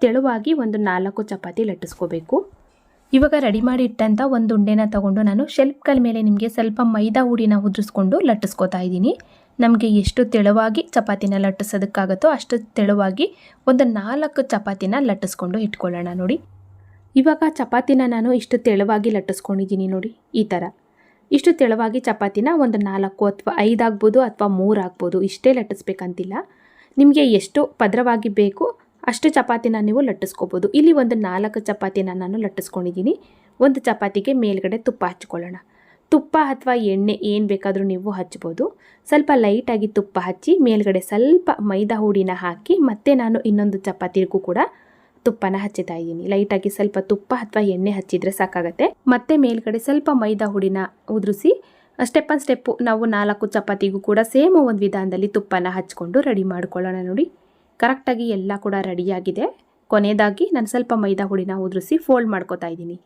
ತೆಳುವಾಗಿ ಒಂದು ನಾಲ್ಕು ಚಪಾತಿ ಲಟ್ಟಿಸ್ಕೋಬೇಕು. ಇವಾಗ ರೆಡಿ ಮಾಡಿ ಇಟ್ಟಂಥ ಒಂದು ಉಂಡೆನ ತಗೊಂಡು ನಾನು ಶೆಲ್ಫ್ಗಳ ಮೇಲೆ ನಿಮಗೆ ಸ್ವಲ್ಪ ಮೈದಾ ಹುಡಿನ ಉದುರಿಸ್ಕೊಂಡು ಲಟ್ಟಿಸ್ಕೊತಾ ಇದ್ದೀನಿ. ನಮಗೆ ಎಷ್ಟು ತೆಳುವಾಗಿ ಚಪಾತಿನ ಲಟ್ಟಿಸೋದಕ್ಕಾಗುತ್ತೋ ಅಷ್ಟು ತೆಳುವಾಗಿ ಒಂದು ನಾಲ್ಕು ಚಪಾತಿನ ಲಟ್ಟಿಸ್ಕೊಂಡು ಇಟ್ಕೊಳ್ಳೋಣ ನೋಡಿ. ಇವಾಗ ಚಪಾತಿನ ನಾನು ಇಷ್ಟು ತೆಳುವಾಗಿ ಲಟ್ಟಿಸ್ಕೊಂಡಿದ್ದೀನಿ ನೋಡಿ, ಈ ಥರ ಇಷ್ಟು ತೆಳುವಾಗಿ ಚಪಾತಿನ ಒಂದು ನಾಲ್ಕು ಅಥವಾ ಐದು ಆಗ್ಬೋದು ಅಥವಾ ಮೂರು ಆಗ್ಬೋದು, ಇಷ್ಟೇ ಲಟ್ಟಿಸ್ಬೇಕಂತಿಲ್ಲ. ನಿಮಗೆ ಎಷ್ಟು ಪದ್ರವಾಗಿ ಬೇಕು ಅಷ್ಟು ಚಪಾತಿನ ನೀವು ಲಟ್ಟಿಸ್ಕೋಬೋದು. ಇಲ್ಲಿ ಒಂದು ನಾಲ್ಕು ಚಪಾತಿನ ನಾನು ಲಟ್ಟಿಸ್ಕೊಂಡಿದ್ದೀನಿ. ಒಂದು ಚಪಾತಿಗೆ ಮೇಲ್ಗಡೆ ತುಪ್ಪ ಹಚ್ಕೊಳ್ಳೋಣ. ತುಪ್ಪ ಅಥವಾ ಎಣ್ಣೆ ಏನು ಬೇಕಾದರೂ ನೀವು ಹಚ್ಬೋದು. ಸ್ವಲ್ಪ ಲೈಟಾಗಿ ತುಪ್ಪ ಹಚ್ಚಿ ಮೇಲ್ಗಡೆ ಸ್ವಲ್ಪ ಮೈದಾ ಹುಡಿನ ಹಾಕಿ ಮತ್ತೆ ನಾನು ಇನ್ನೊಂದು ಚಪಾತಿಗೂ ಕೂಡ ತುಪ್ಪನ ಹಚ್ಚುತ್ತಾ ಇದ್ದೀನಿ. ಲೈಟಾಗಿ ಸ್ವಲ್ಪ ತುಪ್ಪ ಅಥವಾ ಎಣ್ಣೆ ಹಚ್ಚಿದ್ರೆ ಸಾಕಾಗತ್ತೆ. ಮತ್ತೆ ಮೇಲ್ಗಡೆ ಸ್ವಲ್ಪ ಮೈದಾ ಹುಡಿನ ಉದುರಿಸಿ, ಸ್ಟೆಪ್ ಆನ್ ಸ್ಟೆಪ್ಪು ನಾವು ನಾಲ್ಕು ಚಪಾತಿಗೂ ಕೂಡ ಸೇಮ್ ಒಂದು ವಿಧಾನದಲ್ಲಿ ತುಪ್ಪನ ಹಚ್ಕೊಂಡು ರೆಡಿ ಮಾಡ್ಕೊಳ್ಳೋಣ ನೋಡಿ. ಕರೆಕ್ಟಾಗಿ ಎಲ್ಲ ಕೂಡ ರೆಡಿಯಾಗಿದೆ. ಕೊನೆಯದಾಗಿ ನಾನು ಸ್ವಲ್ಪ ಮೈದಾ ಹುಡಿನ ಉದುರಿಸಿ ಫೋಲ್ಡ್ ಮಾಡ್ಕೋತಾ ಇದ್ದೀನಿ.